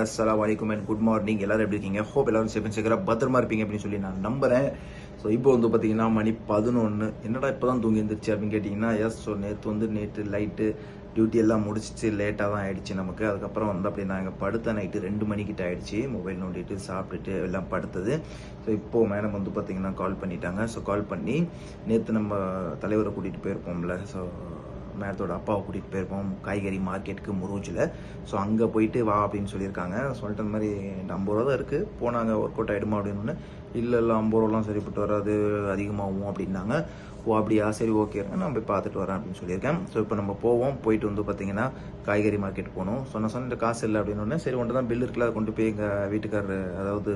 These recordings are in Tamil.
ஹலோ அஸ்லாம் வலைக்கம் அண்ட் குட் மார்னிங் எல்லாரும் எப்படி இருக்கீங்க? ஹோப் எல்லாரும் சேஃப் சேகராக பத்திரமா இருப்பீங்க அப்படின்னு சொல்லி நான் நம்புறேன். ஸோ இப்போ வந்து பார்த்தீங்கன்னா மணி பதினொன்று என்னடா இப்போ தான் தூங்கி எழுந்திரிச்சு அப்படின்னு கேட்டிங்கன்னா எஸ் ஸோ நேற்று வந்து நேற்று லைட்டு டியூட்டி எல்லாம் முடிச்சிட்டு லேட்டாக தான் ஆயிடுச்சு நமக்கு. அதுக்கப்புறம் வந்து அப்படி நாங்கள் படுத்த நைட்டு ரெண்டு மணிக்கிட்ட ஆயிடுச்சு. மொபைல் நோண்டிட்டு சாப்பிட்டுட்டு எல்லாம் படுத்தது. ஸோ இப்போது மேடம் வந்து பார்த்தீங்கன்னா கால் பண்ணிட்டாங்க. ஸோ கால் பண்ணி நேற்று நம்ம தலைவரை கூட்டிகிட்டு போயிருப்போம்ல. ஸோ மேடத்தோட அப்பாவை கூட்டிகிட்டு போயிருப்போம். காய்கறி மார்க்கெட்டுக்கு முருஜில் ஸோ அங்கே போயிட்டு வா அப்படின்னு சொல்லியிருக்காங்க. சொல்லிட்டு மாதிரி ஐம்பது ரூபா தான் இருக்குது போனாங்க ஒர்க் அவுட் ஆகிடுமா அப்படின்னு. இல்லை இல்லை ஐம்பது ரூபாலாம் சரிப்பட்டு வராது. அதிகமாகும் அப்படின்னாங்க. ஓ அப்படியா? சரி ஓகே நான் போய் பார்த்துட்டு வரேன் அப்படின்னு சொல்லியிருக்கேன். ஸோ இப்போ நம்ம போவோம். போயிட்டு வந்து பார்த்தீங்கன்னா காய்கறி மார்க்கெட் போகணும். சொன்ன சொன்ன காசு இல்லை அப்படின்னு சரி ஒன்று தான் பில் இருக்குல்ல அதை கொண்டு போய் எங்கள் வீட்டுக்காரர் அதாவது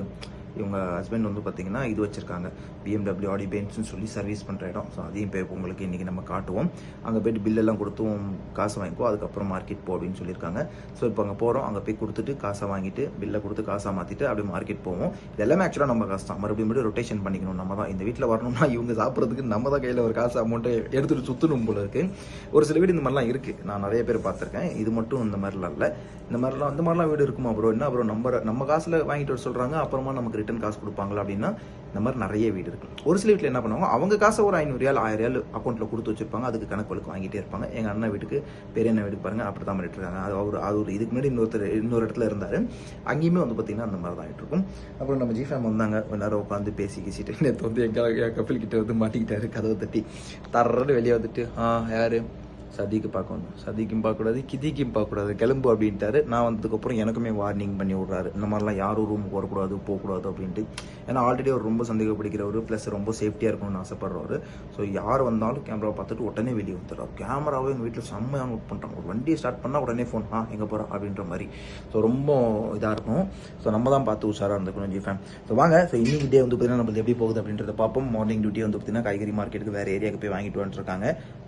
இவங்க ஹஸ்பண்ட் வந்து பார்த்தீங்கன்னா இது வச்சுருக்காங்க. பிஎம்டபிள்யூ ஆடி பென்ஸ்னு சொல்லி சர்வீஸ் பண்ணுற இடம். ஸோ அதையும் போய் உங்களுக்கு இன்றைக்கி நம்ம காட்டுவோம். அங்கே போயிட்டு பில்லெல்லாம் கொடுத்தும் காசு வாங்கிக்கோ அதுக்கப்புறம் மார்க்கெட் போ அப்படின்னு சொல்லியிருக்காங்க. ஸோ இப்போ அங்கே போகிறோம் அங்கே போய் கொடுத்துட்டு காசை வாங்கிட்டு பில்லை கொடுத்து காசை மாற்றிட்டு அப்படியே மார்க்கெட் போவோம். இது எல்லாமே ஆக்சுவலாக நம்ம காசு தான். மறுபடியும் மறுபடியும் ரொட்டேஷன் பண்ணிக்கணும். நம்ம தான். இந்த வீட்டில் வரணும்னா இவங்க சாப்பிட்றதுக்கு நம்ம தான் கையில் ஒரு காசு அமௌண்ட்டை எடுத்துகிட்டு சுற்றணும் போல இருக்குது ஒரு சில வீடு இந்த மாதிரிலாம் இருக்குது நான் நிறைய பேர் பார்த்துருக்கேன். இது மட்டும் இந்த மாதிரிலாம் இல்லை. இந்த மாதிரிலாம் இந்த மாதிரிலாம் வீடு இருக்குமா ப்ரோ என்ன ப்ரோ நம்ம நம்ம காசில் வாங்கிட்டு வர சொல்கிறாங்க அப்புறமா நமக்கு ரிட்டர்ன் காசு கொடுப்பாங்களா அப்படின்னா இந்த மாதிரி நிறைய வீடு இருக்கு. ஒரு சில வீட்டில் என்ன பண்ணுவாங்க அவங்க காசை ஒரு ஐநூறு ரியால் ஆயிரம் அக்கௌண்ட்டில் கொடுத்து வச்சிருப்பாங்க. அதுக்கு கணக்கு வழக்கு வாங்கிட்டே இருப்பாங்க. எங்கள் அண்ணன் வீட்டுக்கு பெரிய அண்ணன் வீட்டுக்கு பாருங்க அப்படி தான் பண்ணிட்டு இருக்காங்க. அது அவர் அது ஒரு இதுக்கு முன்னாடி இன்னொருத்தர் இன்னொரு இடத்துல இருந்தார். அங்கேயுமே வந்து பார்த்தீங்கன்னா அந்த மாதிரி தான் ஆகிட்டு இருக்கும். அப்புறம் நம்ம ஜிஃபேம் வந்தாங்க. எல்லாரும் உட்காந்து பேசி பேசிட்டு நேற்று வந்து எங்கள் என் கபில் கிட்ட வந்து மாட்டிக்கிட்டாரு. கதவை தட்டி தர்றன்னு வெளியே வந்துட்டு ஆ யார்? சதிக்கு பார்க்கணும். சதிக்கும் பார்க்கக்கூடாது கிதிக்கும் பார்க்கக்கூடாது. கிளம்பு அப்படின்ட்டாரு. நான் வந்ததுக்கப்புறம் எனக்குமே வார்னிங் பண்ணி விட்றாரு. இந்த மாதிரிலாம் யாரும் ரூமுக்கு வரக்கூடாது போகக்கூடாது அப்படின்ட்டு. ஏன்னா ஆல்ரெடி அவர் ரொம்ப சந்தேகப்படுகிறவர் ப்ளஸ் ரொம்ப சேஃப்டியாக இருக்கணும்னு ஆசைப்படுறவர். ஸோ யார் வந்தாலும் கேமராவை பார்த்துட்டு உடனே வெளியே வந்துடுறாரு. கேமராவை எங்கள் வீட்டில் செம்மையாக நோட் பண்ணுறாங்க ஒரு வண்டியை ஸ்டார்ட் பண்ணால் உடனே ஃபோன் ஆ எங்கே போகிறோம் அப்படின்ற மாதிரி. ஸோ ரொம்ப இதாக இருக்கும். ஸோ நம்ம தான் பார்த்து உஷாராக இருந்துக்கணும் ஜி ஃபேம் ஸோ வாங்க. ஸோ இன்னைக்கு டே வந்து பார்த்தீங்கன்னா நம்ம எப்படி போகுது அப்படின்றத பார்ப்போம். மார்னிங் டியூட்டி வந்து பார்த்தீங்கன்னா காய்கறி மார்க்கெட்டுக்கு வேறு ஏரியாவுக்கு போய் வாங்கிட்டு வந்துருக்காங்க.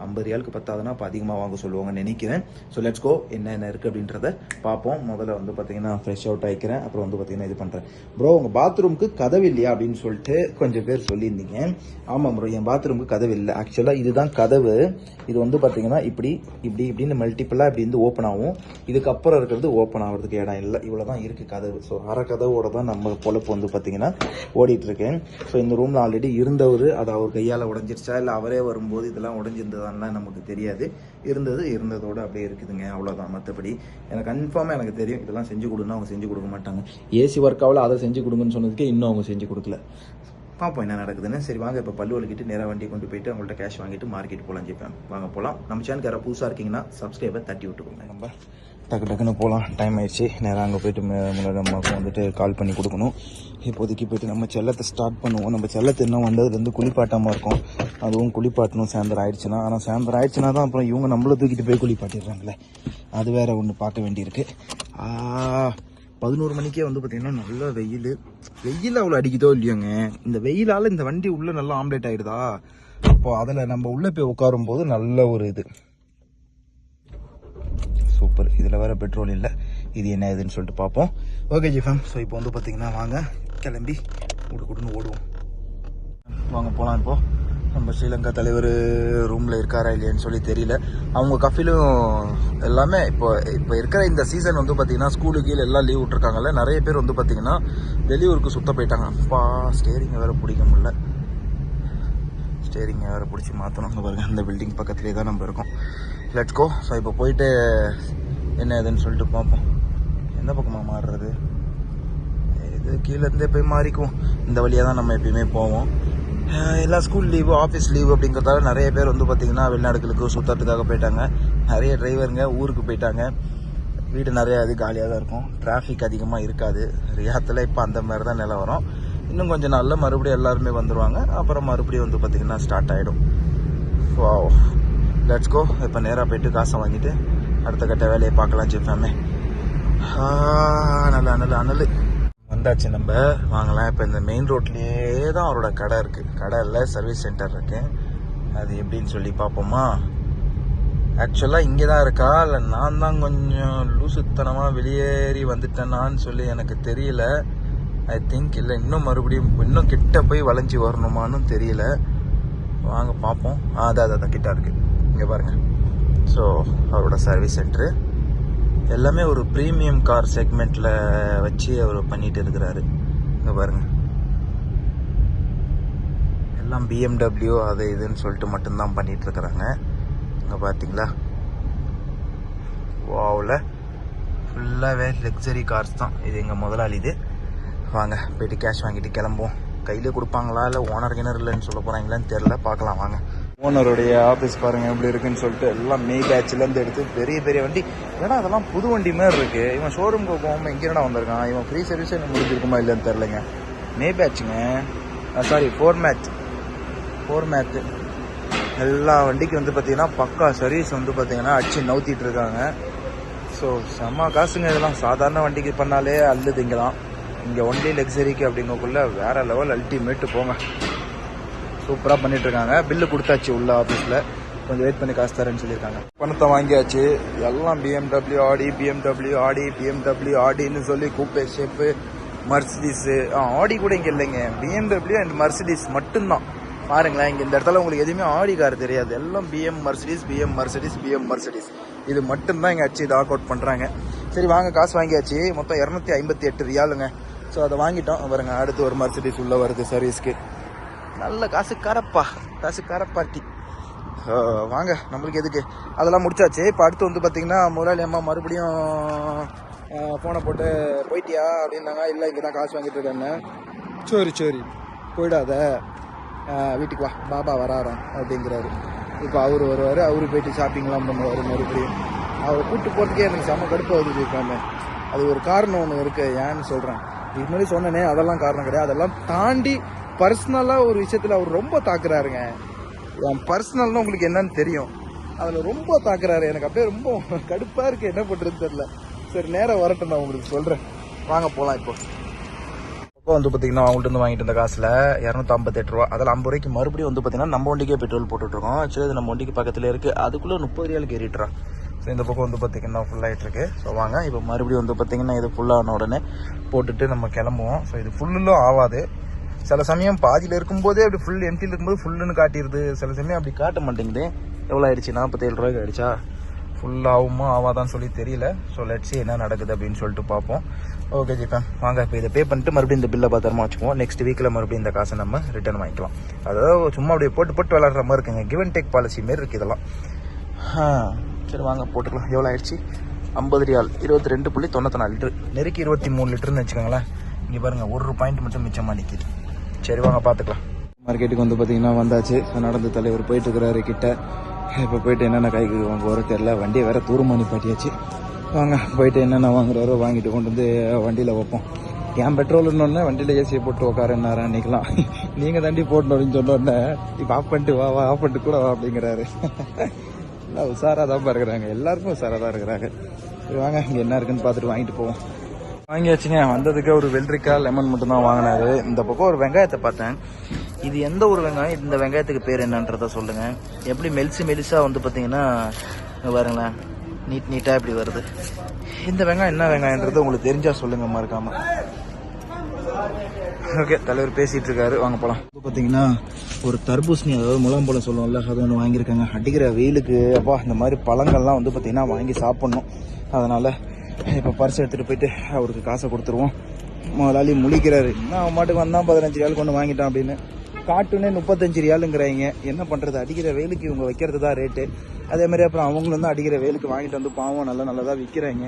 ஐம்பது ரியாலுக்கு பத்தாதுன்னா இப்போ அதிகமாக வாங்க சொல்லுவாங்கன்னு நினைக்கிறேன். ஸோ லெட்ஸ் கோ என்ன என்ன இருக்குது அப்படின்றத பார்ப்போம். முதல்ல வந்து பார்த்தீங்கன்னா ஃப்ரெஷ் அவுட் ஆகிக்கிறேன் அப்புறம் வந்து பார்த்தீங்கன்னா இது பண்ணுறேன் ப்ரோ உங்கள் பாத்ரூமுக்கு கதவு இல்லையா அப்படின்னு சொல்லிட்டு கொஞ்சம் பேர் சொல்லியிருந்தீங்க. ஆமாம் ப்ரோ என் பாத்ரூமுக்கு கதவு இல்லை. ஆக்சுவலாக இதுதான் கதவு. இது வந்து பார்த்தீங்கன்னா இப்படி இப்படி இப்படின்னு மல்டிப்பிளாக இப்படி வந்து ஓப்பன் ஆகும். இதுக்கப்புறம் இருக்கிறது ஓப்பன் ஆகிறதுக்கு இடம் இல்லை. இவ்வளோ தான் இருக்குது கதவு. ஸோ அரை கதவோட தான் நம்ம பொழப்பு வந்து பார்த்தீங்கன்னா ஓடிட்டுருக்கேன் ஸோ இந்த ரூமில் ஆல்ரெடி இருந்தவர் அது அவர் கையால் உடஞ்சிருச்சா? இல்லை அவரே வரும்போது இதெல்லாம் உடஞ்சிருந்ததான்லாம் நமக்கு தெரியாது. இருந்தது இருந்ததோடு அப்படியே இருக்குதுங்க. அவ்வளோதான் மற்றபடி எனக்கு கன்ஃபார்மாக எனக்கு தெரியும். இதெல்லாம் செஞ்சு கொடுன்னா அவங்க செஞ்சு கொடுக்க மாட்டாங்க. ஏசி ஒர்க் ஆகல அதை செஞ்சு கொடுங்கன்னு சொன்னதுக்கே இன்னும் அவங்க செஞ்சு கொடுக்கல. பார்ப்போம் என்ன நடக்குதுன்னு. சரி வாங்க இப்போ பல்லு வலிக்கிட்டு நேராக வண்டி கொண்டு போயிட்டு அவங்கள்ட்ட கேஷ் வாங்கிட்டு மார்க்கெட் போகலாம் ஜிப்பேன் வாங்க போகலாம் நம்ம சேனல் யாராவது புதுசாக இருக்கீங்கன்னா சப்ஸ்கிரைபர் தட்டி விட்டுக்கோங்க. நம்ம டக்கு டக்குன்னு போகலாம். டைம் ஆயிடுச்சு. நேராக அங்கே போயிட்டு முன்னாடி அம்மாவுக்கு வந்துட்டு கால் பண்ணி கொடுக்கணும். இப்போதைக்கு போயிட்டு நம்ம செல்லத்தை ஸ்டார்ட் பண்ணுவோம். நம்ம செல்லத்தை இன்னும் வந்ததுலேருந்து குளிப்பாட்டாமல் இருக்கும். அதுவும் குளிப்பாட்டணும். சாயந்தரம் ஆயிடுச்சுன்னா. ஆனால் சாயந்தரம் ஆயிடுச்சுன்னா தான் அப்புறம் இவங்க நம்மளை தூக்கிட்டு போய் குளிப்பாட்டிடுறாங்களே. அது வேறு ஒன்று பார்க்க வேண்டியிருக்கு. பதினோரு மணிக்கே வந்து பார்த்தீங்கன்னா நல்ல வெயில். வெயில் அவ்வளோ அடிக்குதோ இல்லையோங்க? இந்த வெயிலால் இந்த வண்டி உள்ளே நல்லா ஆம்லேட் ஆகிடுதா அப்போ அதில் நம்ம உள்ளே போய் உட்காரும் போது நல்ல ஒரு இது. சூப்பர். இதில் வேறு பெட்ரோல் இல்லை. இது என்ன இதுன்னு சொல்லிட்டு பார்ப்போம். ஓகே ஜிஃபம் ஸோ இப்போ வந்து பார்த்தீங்கன்னா வாங்க கிளம்பி குடு ஓடுவோம். வாங்க போகலாம் இப்போது நம்ம ஸ்ரீலங்கா தலைவர் ரூமில் இருக்காரா இல்லையான்னு சொல்லி தெரியல. அவங்க கஃபிலும் எல்லாமே இப்போ இப்போ இருக்கிற இந்த சீசன் வந்து பார்த்தீங்கன்னா ஸ்கூலு கீழே எல்லாம் லீவ் விட்ருக்காங்கல்ல நிறைய பேர் வந்து பார்த்திங்கன்னா வெளியூருக்கு சுத்த போயிட்டாங்க. அப்பா ஸ்டேரிங்கை வேறு பிடிக்க முடியல. ஸ்டேரிங்கை வேறு பிடிச்சி மாற்றணும் அங்கே பாருங்கள் அந்த பில்டிங் பக்கத்துலேயே தான் நம்ம இருக்கோம். லெட்ஸ் கோ ஸோ இப்போ போயிட்டு என்ன ஏதுன்னு சொல்லிட்டு பார்ப்போம். எந்த பக்கமாக மாறுறது? இது கீழேருந்தே போய் மாறிக்குவோம். இந்த வழியாக தான் நம்ம எப்பயுமே போவோம். எல்லா ஸ்கூல் லீவு ஆஃபீஸ் லீவு அப்படிங்கிறதால நிறைய பேர் வந்து பார்த்திங்கன்னா வெளிநாடுகளுக்கு சுற்றுறதுக்காக போயிட்டாங்க. நிறைய டிரைவருங்க ஊருக்கு போயிட்டாங்க. வீடு நிறையா இது காலியாக தான் இருக்கும். டிராஃபிக் அதிகமாக இருக்காது. ரியாத்தில் இப்போ அந்த மாதிரி தான் நிலவரம் இன்னும் கொஞ்சம் நாளில் மறுபடியும் எல்லாருமே வந்துடுவாங்க அப்புறம் மறுபடியும் வந்து பார்த்திங்கன்னா ஸ்டார்ட் ஆகிடும் வா லெட்ஸ் கோ இப்போ நேராக போயிட்டு காசை வாங்கிட்டு அடுத்த கட்ட வேலையை பார்க்கலாம் ஜிஃபேமே நல்ல அனல் அனல் வந்தாச்சு நம்ம. வாங்கலாம். இப்போ இந்த மெயின் ரோட்லேயே தான் அவரோட கடை இருக்குது கடை இல்லை சர்வீஸ் சென்டர் இருக்கு. அது எப்படின்னு சொல்லி பார்ப்போமா? ஆக்சுவலாக இங்கே தான் இருக்கா? இல்லை நான் தான் கொஞ்சம் லூசுத்தனமாக வெளியேறி வந்துட்டேனான்னு சொல்லி எனக்கு தெரியல. ஐ திங்க் இல்லை இன்னும் மறுபடியும் இன்னும் கிட்ட போய் வளைஞ்சி வரணுமான்னு தெரியல. வாங்க பார்ப்போம். அதான் அதான் கிட்ட இருக்குது இங்கே பாருங்க. ஸோ அவரோட சர்வீஸ் சென்டரு எல்லாமே ஒரு ப்ரீமியம் கார் செக்மெண்ட்டில் வச்சு அவர் பண்ணிட்டு இருக்கிறாரு. இங்கே பாருங்க. எல்லாம் பிஎம்டபிள்யூ அது இதுன்னு சொல்லிட்டு மட்டும்தான் பண்ணிட்டு இருக்கிறாங்க. இங்கே பார்த்தீங்களா வாவில் ஃபுல்லாகவே லக்ஸரி கார்ஸ் தான். இது எங்கள் முதலாளி இது. வாங்க போயிட்டு கேஷ் வாங்கிட்டு கிளம்புவோம். கையிலே கொடுப்பாங்களா இல்லை ஓனர் கிணறு இல்லைன்னு சொல்ல போகிறாங்களான்னு தெரில பார்க்கலாம் வாங்க. ஓனருடைய ஆஃபீஸ் பாருங்க எப்படி இருக்குன்னு சொல்லிட்டு எல்லாம் மெய் பேட்ச்லேருந்து எடுத்து பெரிய பெரிய வண்டி. ஏன்னா அதெல்லாம் புது வண்டி மாதிரி இருக்கு. இவன் ஷோரூம்க்கு போகாமல் எங்கே வந்திருக்கான்? இவன் ஃப்ரீ சர்வீஸ் என்ன முடிஞ்சிருக்குமா இல்லைன்னு தெரிலங்க மே பேட்சுங்க சாரி ஃபோர் மேட்ச் ஃபோர் மேத்து எல்லா வண்டிக்கு வந்து பார்த்தீங்கன்னா பக்கா சர்வீஸ் வந்து பார்த்தீங்கன்னா அடிச்சு நவுத்திட்டு இருக்காங்க. ஸோ செம்ம காசுங்க இதெல்லாம். சாதாரண வண்டிக்கு பண்ணாலே அல்லுது இங்கே தான் இங்கே ஒன்லி லக்ஸரிக்கு அப்படிங்கக்குள்ளே வேறு லெவல் அல்டிமேட்டு போங்க. சூப்பராக பண்ணிட்டு இருக்காங்க பில்லு கொடுத்தாச்சு உள்ள ஆஃபீஸில் கொஞ்சம் வெயிட் பண்ணி காசு தரேன்னு சொல்லியிருக்காங்க. பணத்தை வாங்கியாச்சு. எல்லாம் பிஎம்டபிள்யூ ஆடி பிஎம்டபிள்யூ ஆடி பிஎம்டபிள்யூ ஆடின்னு சொல்லி கூப்பே ஷேப்பு மர்சிடிஸு ஆடி கூட இங்கே இல்லைங்க. பிஎம்டபிள்யூ அண்ட் மர்சிடிஸ் மட்டும்தான். பாருங்களேன் இங்கே இந்த இடத்துல உங்களுக்கு எதுவுமே ஆடி கார் தெரியாது. எல்லாம் BM Mercedes BM Mercedes BM Mercedes இது மட்டும்தான் இங்கே அச்சு டாக் அவுட் பண்ணுறாங்க சரி வாங்க காசு வாங்கியாச்சு. மொத்தம் இரநூத்தி ஐம்பத்தி எட்டு ரியாலுங்க. ஸோ அதை வாங்கிட்டோம். பாருங்க அடுத்து ஒரு மர்சிடிஸ் உள்ளே வருது சர்வீஸ்க்கு நல்ல காசு காரப்பா காசு காரப்பாட்டி வாங்க நம்மளுக்கு எதுக்கு? அதெல்லாம் முடிச்சாச்சு. இப்போ அடுத்து வந்து பார்த்தீங்கன்னா முதலாளி அம்மா மறுபடியும் ஃபோனை போட்டு போயிட்டியா? அப்படின்னாங்க. இல்லை இங்கே தான் காசு வாங்கிட்டு இருக்கேன்னு. சரி சரி. போயிடாத. வீட்டுக்கு வா. பாபா வராராம் அப்படிங்கிறாரு. இப்போ அவர் வருவார். அவரு போயிட்டு ஷாப்பிங்லாம் பண்ணுவார் மறுபடியும். அவரை கூப்பிட்டு போகிறதுக்கே எனக்கு செம்ம கடுப்பு வருது இருக்காம அது ஒரு காரணம் ஒன்று இருக்குது ஏன்னு சொல்கிறேன் இது மாதிரி சொன்னனே அதெல்லாம் காரணம் கிடையாது. அதெல்லாம் தாண்டி பர்சனலாக ஒரு விஷயத்தில் அவர் ரொம்ப தாக்குறாருங்க. என் பர்சனல்னு உங்களுக்கு என்னன்னு தெரியும். அதில் ரொம்ப தாக்குறாரு. எனக்கு அப்படியே ரொம்ப கடுப்பாக இருக்குது என்ன பண்ணுறதுன்னு தெரில சரி நேரம் வரட்டும். நான் உங்களுக்கு சொல்கிறேன் வாங்க போகலாம் இப்போ. இப்போ வந்து பார்த்தீங்கன்னா அவங்கள்ட்ட வந்து வாங்கிட்டு இருந்த காசில் இரநூத்தம்பத்தெட்டு ரூபா. அதில் ஐம்பது ரூபாய்க்கு மறுபடியும் வந்து பார்த்தீங்கன்னா நம்ம வண்டிக்கே பெட்ரோல் போட்டுட்ருக்கோம். ஆக்சுவலி இது நம்ம வண்டிக்கு பக்கத்தில் இருக்குது அதுக்குள்ளே முப்பது ரூபாய்க்கு ஏறிட்டுறா. ஸோ இந்த பக்கம் வந்து பார்த்தீங்கன்னா ஃபுல்லாகிட்டு இருக்கு ஸோ வாங்க. இப்போ மறுபடியும் வந்து பார்த்தீங்கன்னா இது ஃபுல்லான உடனே போட்டுட்டு நம்ம கிளம்புவோம். ஸோ இது ஃபுல்லும் ஆகாது சில சமயம் பாதியில் இருக்கும்போதே அப்படி ஃபுல் எம்டியில் இருக்கும்போது ஃபுல்லுன்னு காட்டிடுது. சில சமயம் அப்படி காட்ட மாட்டேங்குது. எவ்வளோ ஆயிடுச்சு? நாற்பத்தேழு ரூபாய்க்கு ஆயிடுச்சா? ஃபுல் ஆகுமா ஆகாதான்னு சொல்லி தெரியல. ஸோ லெட்ஸி என்ன நடக்குது அப்படின்னு சொல்லிட்டு பார்ப்போம். ஓகே ஜிப்பேன் வாங்க இப்போ இதை பே பண்ணிட்டு மறுபடியும் இந்த பில்லை பத்திரமா வச்சுக்குவோம். நெக்ஸ்ட் வீக்கில் மறுபடியும் இந்த காசை நம்ம ரிட்டர்ன் வாங்கிக்கலாம். அதாவது சும்மா அப்படியே போட்டு போட்டு விளாட்ற மாதிரி இருக்குங்க. கிவ் அண்ட் டேக் பாலிசி மாரி இருக்குது இதெல்லாம். சரி வாங்க போட்டுக்கலாம். எவ்வளோ ஆயிடுச்சு? ஐம்பது ரியால். இருபத்தி ரெண்டு புள்ளி தொண்ணூற்றி நாலு லிட்டர். நெருக்கி இருபத்தி மூணு லிட்டர்னு வச்சுக்கோங்களேன். இங்கே பாருங்கள் ஒரு பாயிண்ட் மட்டும் மிச்சமாக நிற்கிது சரி வாங்க பார்த்துக்கலாம். மார்க்கெட்டுக்கு வந்து பார்த்தீங்கன்னா வந்தாச்சு. நடந்து தலைவர் போயிட்டு இருக்கிறாரு கிட்ட. இப்போ போயிட்டு என்னென்ன காய்க்கு வாங்க வர தெரில வண்டியை வேற தூரமாக பாட்டியாச்சு வாங்க போயிட்டு என்னென்ன வாங்குறாரோ வாங்கிட்டு கொண்டு வந்து வண்டியில் வைப்போம். ஏன் பெட்ரோல்னு வண்டியில் ஏசியை போட்டு உட்காருன்னாரா அன்னைக்கெல்லாம். நீங்கள் தாண்டி போடணும் அப்படின்னு சொன்னோடனே இப்போ ஆஃப் பண்ணிட்டு வா வா ஆஃப் பண்ணிட்டு கூட வா அப்படிங்கிறாரு. எல்லாம் உஷாராக தான் இருக்கிறாங்க எல்லாருக்கும் உஷாராக தான் இருக்கிறாங்க. சரி வாங்க இங்கே என்ன இருக்குன்னு பார்த்துட்டு வாங்கிட்டு போவோம். வாங்கியாச்சுங்க. வந்ததுக்கு ஒரு வெள்ளரிக்காய் லெமன் மட்டும் தான் வாங்கினாரு. இந்த பக்கம் ஒரு வெங்காயத்தை பார்த்தேன். இது எந்த ஒரு வெங்காயம்? இந்த வெங்காயத்துக்கு பேர் என்னன்றதை சொல்லுங்க. எப்படி மெலிசு மெலிசா வந்து பார்த்தீங்கன்னா பாருங்களேன். நீட் நீட்டாக இப்படி வருது. இந்த வெங்காயம் என்ன வெங்காயன்றது உங்களுக்கு தெரிஞ்சா சொல்லுங்க மறக்காம. ஓகே தலைவர் பேசிட்டு இருக்காரு. வாங்க போலாம். இப்போ பார்த்தீங்கன்னா ஒரு தர்பூசணி அதாவது முலாம்பழம் சொல்லுவோம்ல அது ஒன்று வாங்கியிருக்காங்க. அடிக்கிற வெயிலுக்கு அப்பா இந்த மாதிரி பழங்கள்லாம் வந்து பார்த்தீங்கன்னா வாங்கி சாப்பிட்ணும். அதனால இப்போ பர்ஸ் எடுத்துகிட்டு போயிட்டு அவருக்கு காசை கொடுத்துருவோம். முதலாளி முழிக்கிறாரு. என்ன அவன் மாட்டுக்கு வந்தான் பதினஞ்சு ரியால் கொண்டு வாங்கிட்டான் அப்படின்னு. காட்டுனே முப்பத்தஞ்சு ரியாலுங்கிறாங்க. என்ன பண்ணுறது அடிக்கிற வெயிலுக்கு இவங்க வைக்கிறது தான் ரேட்டு அதே மாதிரி அப்புறம் அவங்களும் தான் அடிக்கிற வெயிலுக்கு வாங்கிட்டு வந்து பாவம் நல்லா நல்லதாக விற்கிறாங்க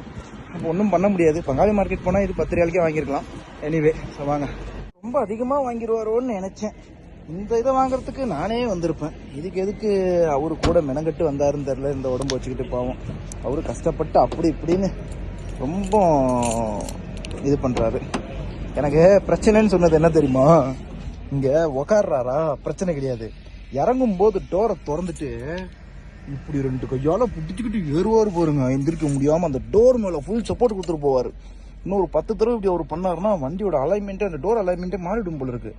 அப்போ ஒன்றும் பண்ண முடியாது. பங்காளி மார்க்கெட் போனால் இது பத்து ரியாலுக்கே வாங்கியிருக்கலாம். எனிவே ஸோ வாங்க. ரொம்ப அதிகமாக வாங்கிடுவாரோன்னு நினச்சேன். இந்த இதை வாங்குறதுக்கு நானே வந்திருப்பேன். இதுக்கு எதுக்கு அவரு கூட மெனங்கட்டு வந்தாருன்னு தெரில இந்த உடம்பு வச்சுக்கிட்டு பாவம். அவரு கஷ்டப்பட்டு அப்படி இப்படின்னு ரொம்ப இது பண்ணுறாரு எனக்கு பிரச்சனைன்னு சொன்னது என்ன தெரியுமா? இங்கே உக்காடுறாரா பிரச்சனை கிடையாது. இறங்கும் போது டோரை திறந்துட்டு இப்படி ரெண்டு கையால் பிடிச்சிக்கிட்டு ஏறுவார் பாருங்க. எந்திரிக்க முடியாமல் அந்த டோர் மேலே ஃபுல் சப்போர்ட் கொடுத்துட்டு போவார். இன்னும் ஒரு பத்து தடவை இப்படி அவர் பண்ணாருன்னா வண்டியோட அலைன்மெண்ட்டே அந்த டோர் அலைன்மெண்ட்டே மாறிடும் போல இருக்கு.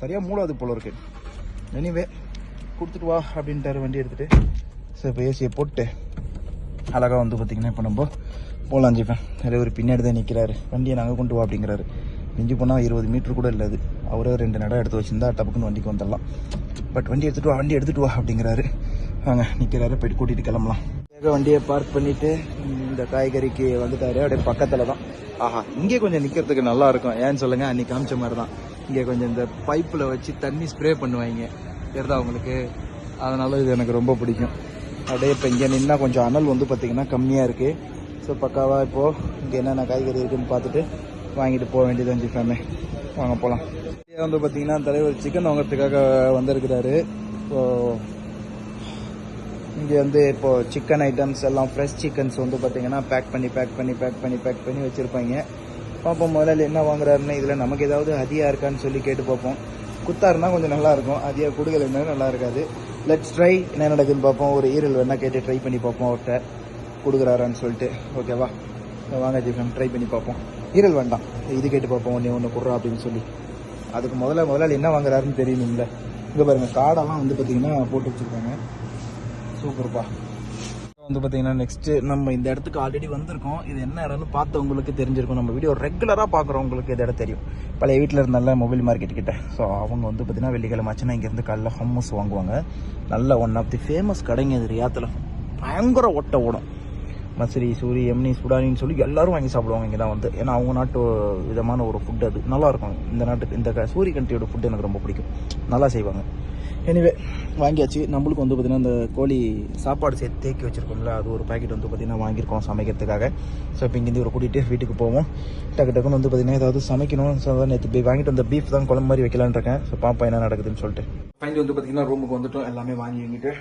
சரியாக மூடாது போல இருக்கு. எனிவே கொடுத்துட்டு வா அப்படின்ட்டாரு வண்டி எடுத்துகிட்டு சரி இப்போ ஏசியை போட்டு அழகா வந்து பார்த்தீங்கன்னா இப்போ நம்ம போகலாம் ஜிப்பேன் நிறைய ஒரு பின்னாடி தான் நிற்கிறாரு வண்டியை நாங்கள் கொண்டு வா அப்படிங்கிறாரு. மிஞ்சி போனால் இருபது மீட்டர் கூட இல்லை அது. அவரே ரெண்டு நடம் எடுத்து வச்சிருந்தா டப்புக்குன்னு வண்டிக்கு வந்துடலாம். பட் வண்டி எடுத்துகிட்டு வா வண்டி எடுத்துகிட்டு வா அப்படிங்கிறாரு. வாங்க நிற்கிறாரு போயிட்டு கூட்டிகிட்டு கிளம்பலாம். வேக வண்டியை பார்க் பண்ணிவிட்டு இந்த காய்கறிக்கு வந்துட்டாரு. அப்படியே பக்கத்தில் தான் ஆஹா இங்கே கொஞ்சம் நிற்கிறதுக்கு நல்லா இருக்கும். ஏன்னு சொல்லுங்க அன்றைக்கி காமிச்ச மாதிரி தான் இங்கே கொஞ்சம் இந்த பைப்பில் வச்சு தண்ணி ஸ்ப்ரே பண்ணுவாங்க. தெரியுதா உங்களுக்கு? அதனால் இது எனக்கு ரொம்ப பிடிக்கும். அப்படியே இப்போ இங்கே நின்னா கொஞ்சம் அனல் வந்து பார்த்தீங்கன்னா கம்மியாக இருக்குது ஸோ பக்காவாக இப்போது இங்கே என்னென்ன காய்கறி இருக்குதுன்னு பார்த்துட்டு வாங்கிட்டு போக வேண்டியது அஞ்சு ஃபேமே வாங்க போகலாம் வந்து பார்த்தீங்கன்னா தலைவர் சிக்கன் வாங்குறதுக்காக வந்திருக்கிறாரு. ஸோ இங்கே வந்து இப்போ சிக்கன் ஐட்டம்ஸ் எல்லாம் ஃப்ரெஷ் சிக்கன்ஸ் வந்து பார்த்தீங்கன்னா பேக் பண்ணி பேக் பண்ணி பேக் பண்ணி பேக் பண்ணி வச்சுருப்பாங்க. பார்ப்போம் முதல்ல என்ன வாங்குறாருன்னு இதில் நமக்கு ஏதாவது அதியாக இருக்கான்னு சொல்லி கேட்டு பார்ப்போம். குத்தாருன்னா கொஞ்சம் நல்லாயிருக்கும் அதியாக கொடுக்கலன்னா நல்லா இருக்காது. லெட்ஸ் ட்ரை என்ன நடக்குதுன்னு பார்ப்போம். ஒரு ஈரல் வேணால் கேட்டு ட்ரை பண்ணி பார்ப்போம் அவர்கிட்ட. கொடுக்குறாரான்னு சொல்லிட்டு ஓகேவா வாங்க ஜிஃபம் ட்ரை பண்ணி பார்ப்போம். ஈரல் வேண்டாம். இது கேட்டு பார்ப்போம் ஒன்று ஒன்று கொடுறா அப்படின்னு சொல்லி. அதுக்கு முதல்ல முதல்ல என்ன வாங்குறாருன்னு தெரியணும்ல. இங்கே பாருங்கள் காடெல்லாம் வந்து பார்த்தீங்கன்னா போட்டு வச்சுருக்காங்க. சூப்பர்ப்பா. வந்து பார்த்தீங்கன்னா நெக்ஸ்ட்டு நம்ம இந்த இடத்துக்கு ஆல்ரெடி வந்திருக்கோம். இது என்ன இடம்னு பார்த்தவங்களுக்கு தெரிஞ்சிருக்கும். நம்ம வீடியோ ரெகுலராக பார்க்குறவங்களுக்கு இந்த இடம் தெரியும். பழைய வீட்டில் இருந்தால மொபைல் மார்க்கெட் கிட்ட. ஸோ அவங்க வந்து பார்த்தீங்கன்னா வெள்ளிக்கிழமை ஆச்சுன்னா இங்கேருந்து காலைல ஹம்மஸ் வாங்குவாங்க. நல்ல ஒன் ஆஃப் தி ஃபேமஸ் கடைங்க இது ரியாத்தில். பயங்கர ஒட்டை ஓடும். மசரி சூரி எம்னி சுடானின்னு சொல்லி எல்லாரும் வாங்கி சாப்பிடுவாங்க இங்கே தான் வந்து. ஏன்னா அவங்க நாட்டு விதமான ஒரு ஃபுட் அது. நல்லாயிருக்கும் இந்த நாட்டுக்கு இந்த சூரிய கண்ட்ரியோட ஃபுட் எனக்கு ரொம்ப பிடிக்கும். நல்லா செய்வாங்க. எனிவே வாங்கியாச்சு. நம்மளுக்கு வந்து பார்த்திங்கன்னா இந்த கோழி சாப்பாடு சேர்த்து தேக்கி வச்சுருக்கோம்ல அது ஒரு பாக்கெட் வந்து பார்த்திங்கன்னா வாங்கியிருக்கோம் சமைக்கிறதுக்காக. ஸோ இப்போ இங்கேருந்து ஒரு கூட்டிகிட்டு வீட்டுக்கு போவோம். டக்கு டக்குன்னு வந்து பார்த்திங்கன்னா ஏதாவது சமைக்கணும். ஸோ அதான் நேற்று போய் வாங்கிட்டு வந்த பீஃப் தான் குழம்பு மாதிரி வைக்கலான்ருக்கேன் ஸோ பாப்பா என்ன நடக்குதுன்னு சொல்லிட்டு. ஃபைனலி வந்து பார்த்திங்கன்னா ரூமுக்கு வந்துட்டோம். எல்லாமே வாங்கி வாங்கிட்டு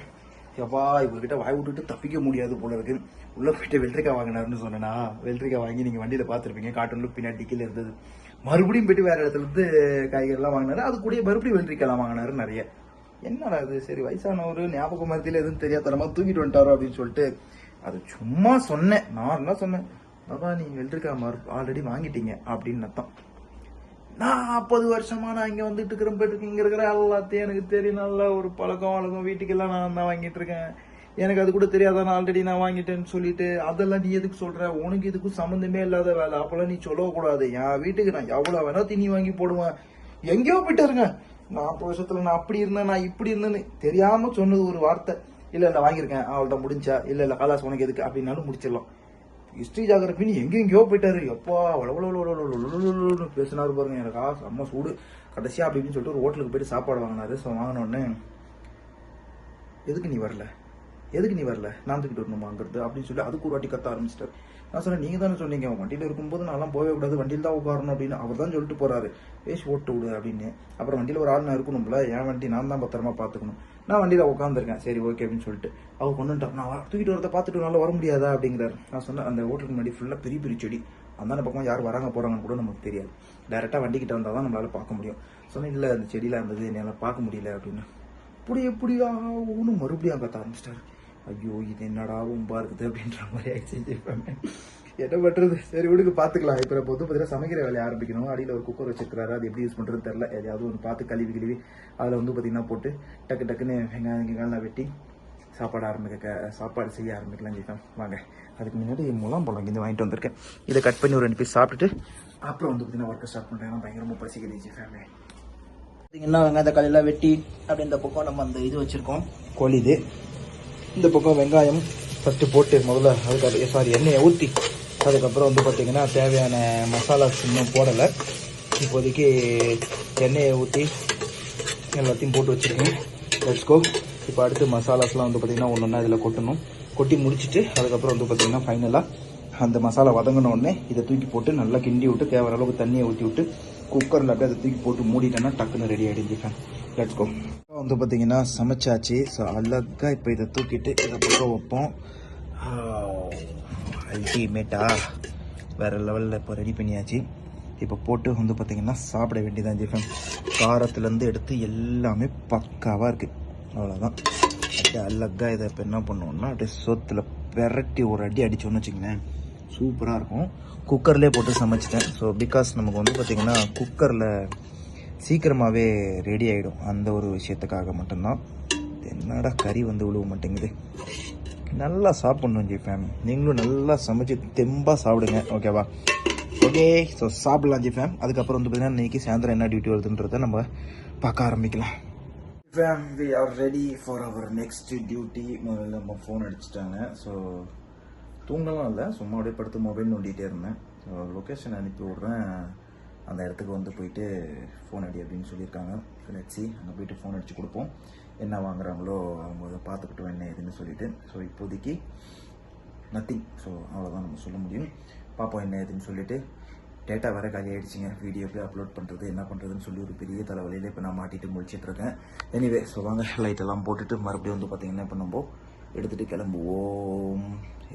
எப்பா இவர்கிட்ட வாய் விட்டுட்டு தப்பிக்க முடியாது போல இருக்கு. உள்ள போயிட்டு வெள்ளரிக்காய் வாங்கினாருன்னு சொன்னேனா? வெள்ளரிக்காய் வாங்கி நீங்க வண்டியில பார்த்துருப்பீங்க. காட்டன்ல பின்னாடி டிக்கில இருந்தது. மறுபடியும் போயிட்டு வேற இடத்துல இருந்து காய்கறி எல்லாம் வாங்கினாரு. அது கூட மறுபடியும் வெள்ளரிக்காய் வாங்கினாரு நிறைய. என்னடா அது சரி வயசானவர் ஞாபகம் மரத்தில எதுவும் தெரியாதனமா தூக்கிட்டு வந்துட்டாரோ அப்படின்னு சொல்லிட்டு அது சும்மா சொன்னேன். நார்மலாக சொன்னேன்? பாபா நீ வெள்ளரிக்காய் மறு ஆல்ரெடி வாங்கிட்டீங்க அப்படின்னு நான் நாற்பது வருஷமா நான் இங்க வந்துட்டு இருக்கிறேன் போயிட்டு இங்கே இங்க இருக்கிற எல்லாத்தையும் எனக்கு தெரியும் நல்ல ஒரு பழக்கம் வழக்கம். வீட்டுக்கெல்லாம் நான் தான் வாங்கிட்டு இருக்கேன். எனக்கு அது கூட தெரியாத நான் ஆல்ரெடி நான் வாங்கிட்டேன்னு சொல்லிட்டு அதெல்லாம் நீ எதுக்கு சொல்ற? உனக்கு இதுக்கும் சம்மந்தமே இல்லாத வேலை. அப்பெல்லாம் நீ சொல்லக்கூடாது. என் வீட்டுக்கு நான் எவ்வளவு வேணா தண்ணி வாங்கி போடுவேன். எங்கேயோ போயிட்டாருங்க நாற்பது வருஷத்துல நான் அப்படி இருந்தேன் நான் இப்படி இருந்தேன்னு தெரியாம சொன்னது ஒரு வார்த்தை. இல்ல இல்ல வாங்கியிருக்கேன். அவள்கிட்ட முடிஞ்சா? இல்ல இல்ல கலாஸ் உனக்கு எதுக்கு? அப்படின்னாலும் முடிச்சிடலாம். ஹிஸ்ட்ரி ஜாகிரபின்னு எங்கெங்கேயோ போயிட்டாரு. எப்பா வளவளவு பேசினாரு பாருங்க எனக்கு செம்ம சூடு கடைசியா அப்படின்னு சொல்லிட்டு ஒரு ஹோட்டலுக்கு போயிட்டு சாப்பாடு வாங்கினாரு ஸோ வாங்கினோடனே எதுக்கு நீ வரல எதுக்கு நீ வரல? நான் தூக்கிட்டு வரணுமாங்கிறது அப்படின்னு சொல்லி அதுக்கு ஒரு வாட்டி கத்த ஆரம்பிச்சிட்டார். நான் சொன்னேன் நீங்க தானே சொன்னீங்க வண்டியில் இருக்கும்போது நான்லாம் போகவே கூடாது வண்டியில் தான் உட்காரணும் அப்படின்னு அவர் தான் சொல்லிட்டு போறாரு. பேசி ஓட்டு விடு அப்படின்னு. அப்புறம் வண்டியில் ஒரு ஆள் நான் இருக்கணும்ல என் வண்டி நான் தான் பத்திரமா பாத்துக்கணும். நான் வண்டியில் உட்காந்துருக்கேன் சரி ஓகே அப்படின்னு சொல்லிட்டு அவர் கொண்டுட்டார் நான் தூக்கிட்டு வரத பார்த்துட்டு நல்லா வர முடியாதா? அப்படிங்கிறார். நான் சொன்னேன் அந்த ஹோட்டலுக்கு முன்னாடி ஃபுல்லாக பெரிய பெரிய செடி. அந்த பக்கம் யார் வராங்க போறாங்கன்னு கூட நமக்கு தெரியாது. டேரெக்டாக வண்டி கிட்ட வந்தால் தான் நம்மளால பார்க்க முடியும். சொன்னேன் இல்லை அந்த செடியில் இருந்தது என்னால் பார்க்க முடியல அப்படின்னு. இப்படி எப்படியா ஒன்று மறுபடியும் கத்த ஆரம்பிச்சிட்டாரு. ஐயோ இது என்னடா ரொம்ப இருக்குது அப்படின்ற மாதிரி ஆயிடுச்சு. என்ன பண்றது? சரி விடுக்கு பாத்துக்கலாம். இப்ப இப்போ வந்து பார்த்தீங்கன்னா சமைக்கிற வேலையை ஆரம்பிக்கணும். அடியில் ஒரு குக்கர் வச்சிருக்காரு அது எப்படி யூஸ் பண்றதுன்னு தெரியல. எதையாவது ஒன்று பார்த்து கழுவி கழுவி அதில் வந்து பார்த்தீங்கன்னா போட்டு டக்கு டக்குன்னு வெங்காயம் வெங்காயம் வெட்டி சாப்பாடு ஆரம்பிக்க சாப்பாடு செய்ய ஆரம்பிக்கலாம் ஜிஃபேம் வாங்க. அதுக்கு முன்னாடி முலாம் பழம் இங்கே வாங்கிட்டு வந்திருக்கேன். இதை கட் பண்ணி ஒரு ரெண்டு பீஸ் சாப்பிட்டுட்டு அப்புறம் வந்து பார்த்தீங்கன்னா ஒர்க்கை ஸ்டார்ட் பண்ணுறேன் பயங்கரமாக பசிக்கிறது ஜிஃபேமே பார்த்தீங்கன்னா வெங்காயத்தை காலையில் வெட்டி அப்படி இந்த பக்கம் நம்ம அந்த இது வச்சுருக்கோம். கோழி இது. இந்த பக்கம் வெங்காயம் ஃபஸ்ட்டு போட்டு முதல்ல அதுக்கு சாரி எண்ணெயை ஊற்றி அதுக்கப்புறம் வந்து பார்த்தீங்கன்னா தேவையான மசாலாஸ் இன்னும் போடலை. இப்போதைக்கு எண்ணெயை ஊற்றி எல்லாத்தையும் போட்டு வச்சுருக்கேன். லெட்ஸ்கோ இப்போ அடுத்து மசாலாஸ்லாம் வந்து பார்த்தீங்கன்னா ஒன்று ஒன்றா இதில் கொட்டணும். கொட்டி முடிச்சுட்டு அதுக்கப்புறம் வந்து பார்த்திங்கன்னா ஃபைனலாக அந்த மசாலா வதங்கின உடனே இதை தூக்கி போட்டு நல்லா கிண்டி விட்டு தேவையான அளவுக்கு தண்ணியை ஊற்றி விட்டு குக்கரில் அப்படியே அதை தூக்கி போட்டு மூடிட்டேன்னா டக்குன்னு ரெடி ஆகிடுஞ்சிப்பேன் லெட்ஸ் வந்து பார்த்தீங்கன்னா சமைச்சாச்சு. ஸோ அழகாக இப்போ இதை தூக்கிட்டு இதை பக்கம் வைப்போம். அல்டிமேட்டா வேறு லெவலில் இப்போ ரெடி பண்ணியாச்சு. இப்போ போட்டு வந்து பார்த்தீங்கன்னா சாப்பிட வேண்டியதான் ஜிஃபன் காரத்துலேருந்து எடுத்து எல்லாமே பக்காவாக இருக்குது அவ்வளோதான் அப்படியே அழகாக இதை இப்போ என்ன பண்ணுவோம்னா அப்படியே சொத்தில் பெரட்டி ஒரு அடி அடிச்சோன்னு வச்சுங்களேன் சூப்பராக இருக்கும். குக்கர்லேயே போட்டு சமைச்சிட்டேன். ஸோ பிகாஸ் நமக்கு வந்து பார்த்திங்கன்னா குக்கரில் சீக்கிரமாகவே ரெடி ஆகிடும் அந்த ஒரு விஷயத்துக்காக மட்டும்தான். என்னடா கறி வந்து விழுவ மாட்டேங்குது. நல்லா சாப்பிட்ணும் ஜி ஃபேம் நீங்களும் நல்லா சமைச்சு தெம்பாக சாப்பிடுங்க. ஓகேவா ஓகே ஸோ சாப்பிடலாம் ஜி ஃபேம் அதுக்கப்புறம் வந்து பார்த்தீங்கன்னா இன்னைக்கு சாயந்தரம் என்ன டியூட்டி வருதுன்றதை நம்ம பார்க்க ஆரம்பிக்கலாம். Fam we are ready for our next duty முதல்ல நம்ம ஃபோன் அடிச்சிட்டாங்க. ஸோ தூங்கலாம் இல்லை. சும்மா அப்படியே படுத்து மொபைல் நோண்டிகிட்டே இருந்தேன். லொக்கேஷன் அனுப்பி விட்றேன். அந்த இடத்துக்கு வந்து போயிட்டு ஃபோன் அடி அப்படின்னு சொல்லியிருக்காங்க. லட்சி அங்கே போயிட்டு ஃபோன் அடித்து கொடுப்போம். என்ன வாங்குறாங்களோ அவங்க அதை பார்த்துக்கிட்டோம் என்ன ஏதுன்னு சொல்லிட்டு. ஸோ இப்போதைக்கு நத்திங் ஸோ அவ்வளோதான் நம்ம சொல்ல முடியும். பார்ப்போம் என்ன ஏதுன்னு சொல்லிட்டு. டேட்டா வேறு காலி ஆகிடுச்சிங்க வீடியோ போய் அப்லோட் பண்ணுறது என்ன பண்ணுறதுன்னு சொல்லி ஒரு பெரிய தலைவலியில் இப்போ நான் மாட்டிட்டு முழிச்சிட்டு இருக்கேன். எனிவே ஸோ வாங்க லைட் எல்லாம் போட்டுட்டு மறுபடியும் வந்து பார்த்தீங்கன்னா இப்போ நம்ம எடுத்துகிட்டு கிளம்புவோம்.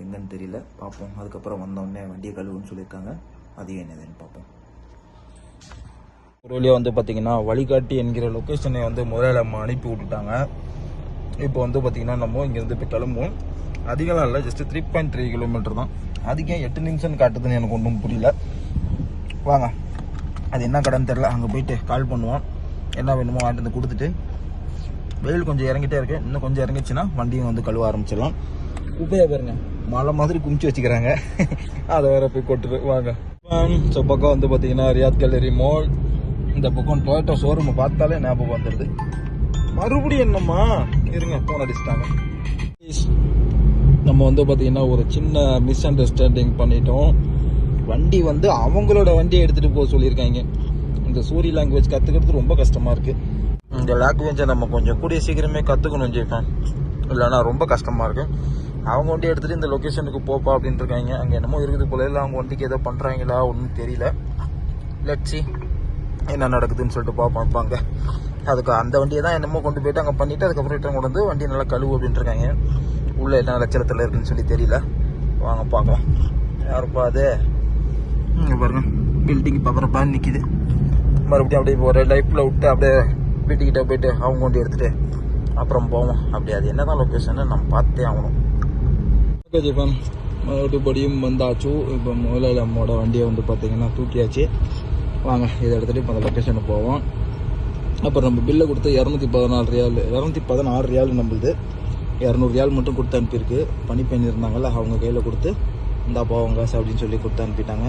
எங்கன்னு தெரியல. பார்ப்போம். அதுக்கப்புறம் வந்தோடனே வண்டியை கழுவுன்னு சொல்லியிருக்காங்க. அதையும் என்னதுன்னு பார்ப்போம். ஒரு வழியாக வந்து பார்த்தீங்கன்னா வழிகாட்டி என்கிற லொக்கேஷனை வந்து முதல்ல நம்ம அனுப்பி விட்டுட்டாங்க. இப்போ வந்து பார்த்தீங்கன்னா நம்ம இங்கேருந்து இப்போ கிளம்புவோம். அதிகலாம் இல்லை just three point three kilometre தான். அதுக்கே எட்டு நிமிஷம் காட்டுதுன்னு எனக்கு ஒன்றும் புரியல. வாங்க. அது என்ன கடைன்னு தெரில அங்கே போயிட்டு கால் பண்ணுவோம். என்ன வேணுமோ வாங்கிட்டு வந்து கொடுத்துட்டு. வெயில் கொஞ்சம் இறங்கிட்டே இருக்கு. இன்னும் கொஞ்சம் இறங்கிச்சுன்னா வண்டியும் வந்து கழுவ ஆரம்பிச்சிடலாம். குப்பையா பாருங்க. மலை மாதிரி குமிச்சு வச்சுக்கிறாங்க. அதை வேற போய் கொட்டுரு வாங்க. ஸோ பக்கம் வந்து பார்த்தீங்கன்னா ரியாத் கேலரி மால் இந்த பக்கம் டொயோட்டோ ஷோரூமை பார்த்தாலே ஞாபகம் வந்துடுது மறுபடியும் என்னம்மா? இருங்க போன் அடிச்சிட்டாங்க. நம்ம வந்து பார்த்தீங்கன்னா ஒரு சின்ன மிஸ் அண்டர்ஸ்டாண்டிங் பண்ணிட்டோம். வண்டி வந்து அவங்களோட வண்டியை எடுத்துகிட்டு போக சொல்லியிருக்காங்க. இந்த சூரி லாங்குவேஜ் கற்றுக்கிறது ரொம்ப கஷ்டமாக இருக்குது இந்த லாங்குவேஜை நம்ம கொஞ்சம் கூடிய சீக்கிரமே கற்றுக்கணும் ஜெயிப்பேன் இல்லைன்னா ரொம்ப கஷ்டமாக இருக்குது அவங்க வண்டி எடுத்துகிட்டு இந்த லொக்கேஷனுக்கு போப்பா அப்படின்ட்டு இருக்காங்க. அங்கே என்னமோ இருக்குது போல. இல்லை அவங்க வண்டிக்கு ஏதோ பண்ணுறாங்களா ஒன்றும் தெரியல. லட்சி என்ன நடக்குதுன்னு சொல்லிட்டு பார்ப்போம் பாங்க அதுக்கு அந்த வண்டியை தான் என்னமோ கொண்டு போயிட்டு அங்கே பண்ணிவிட்டு அதுக்கப்புறம் ரிட்டர்ன் கொண்டு வந்து வண்டி நல்லா கழுவு அப்படின்ட்டு இருக்காங்க. உள்ளே என்ன லட்சணத்தில் இருக்குன்னு சொல்லி தெரியல. வாங்க பார்க்கலாம். யாருப்பா அது இங்கே பாருங்க. பில்டிங் பக்கறப்பா நிற்கிது மறுபடியும் அப்படியே ஒரு லைஃப்பில் விட்டு அப்படியே வீட்டுக்கிட்ட போயிட்டு அவங்க கொண்டு எடுத்துகிட்டு அப்புறம் போவோம். அப்படி அது என்ன தான் லொக்கேஷன்னு நம்ம பார்த்தே ஆகணும். ஓகே ஜிபன் மறுபடியும் வந்தாச்சும் இப்போ முதல்ல நம்மளோட வண்டியை வந்து பார்த்திங்கன்னா தூக்கியாச்சு. வாங்க இதை எடுத்துகிட்டு இப்போ அந்த லொக்கேஷனுக்கு போவோம். அப்புறம் நம்ம பில்லை கொடுத்து இரநூத்தி பதினாலு ரியால் இரநூத்தி பதினாறு ரியால் நம்மளுது. இரநூறு ரியால் மட்டும் கொடுத்து அனுப்பியிருக்கு. பனிப்பெண் இருந்தாங்கல்ல அவங்க கையில் கொடுத்து. இந்தா போவாங்க அப்படின்னு சொல்லி கொடுத்து அனுப்பிட்டாங்க.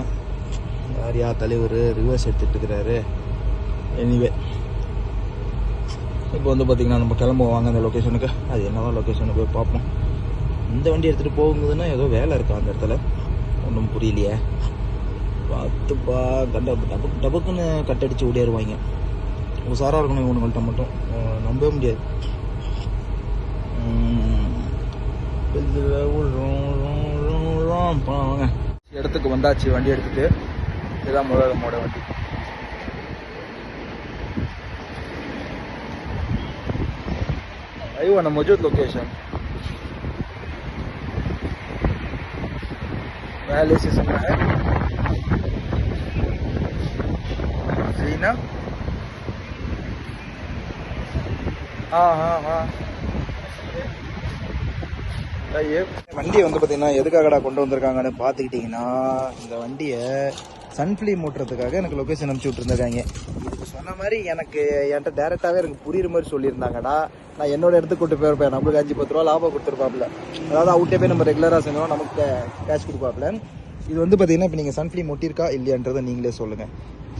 யார் யார் தலைவர் ரிவர்ஸ் எடுத்துகிட்டு இருக்கிறாரு. எனிவே இப்போ வந்து பார்த்திங்கன்னா நம்ம கிளம்புவாங்க வாங்க அந்த லொக்கேஷனுக்கு அது என்னதான் லொக்கேஷனுக்கு போய் பார்ப்போம். இந்த வண்டி எடுத்துகிட்டு போகும்போதுன்னா ஏதோ வேலை இருக்கா அந்த இடத்துல? ஒன்றும் புரியலையே. பார்த்துப்பா கண்ட டபுக் டபுக்குன்னு கட்டடிச்சு ஓடியாருவாங்க உசாராக இருக்கணும் இவனுங்கள்ட்ட மட்டும் அஹ் நம்பவே முடியாது உம், இதுல உழும், உழும், உழும், உழும். போலாம் வாங்க இடத்துக்கு வந்தாச்சு வண்டி எடுத்துட்டு இதுதான் முதல்ல நம்மளோட வண்டி ايوه انا موجود لوكيشن معلش اسمها सही ना हाँ हाँ हाँ வண்டியை வந்து பார்த்தீங்கன்னா எதுக்காகடா கொண்டு வந்திருக்காங்கன்னு பார்த்துக்கிட்டிங்கன்னா இந்த வண்டியை சன்ஃப்ளேம் ஓட்டுறதுக்காக எனக்கு லொக்கேஷன் அனுப்பிச்சி விட்ருந்துருக்காங்க சொன்ன மாதிரி எனக்கு என்கிட்ட டேரெக்டாகவே எனக்கு புரியுற மாதிரி சொல்லியிருந்தாங்கடா. நான் என்னோட இடத்துக்கு கூட்டு போயிருப்பேன். நம்மளுக்கு அஞ்சு பத்து ரூபா லாபம் கொடுத்துருப்பாப்ல அதாவது அவுட்டே போய் நம்ம ரெகுலராக செஞ்சோம் நமக்கு கேஷ் கொடுப்பாப்ல இது வந்து பார்த்தீங்கன்னா இப்போ நீங்கள் சன்ஃப்ளேம் ஒட்டியிருக்கா இல்லையான்றதை நீங்களே சொல்லுங்கள்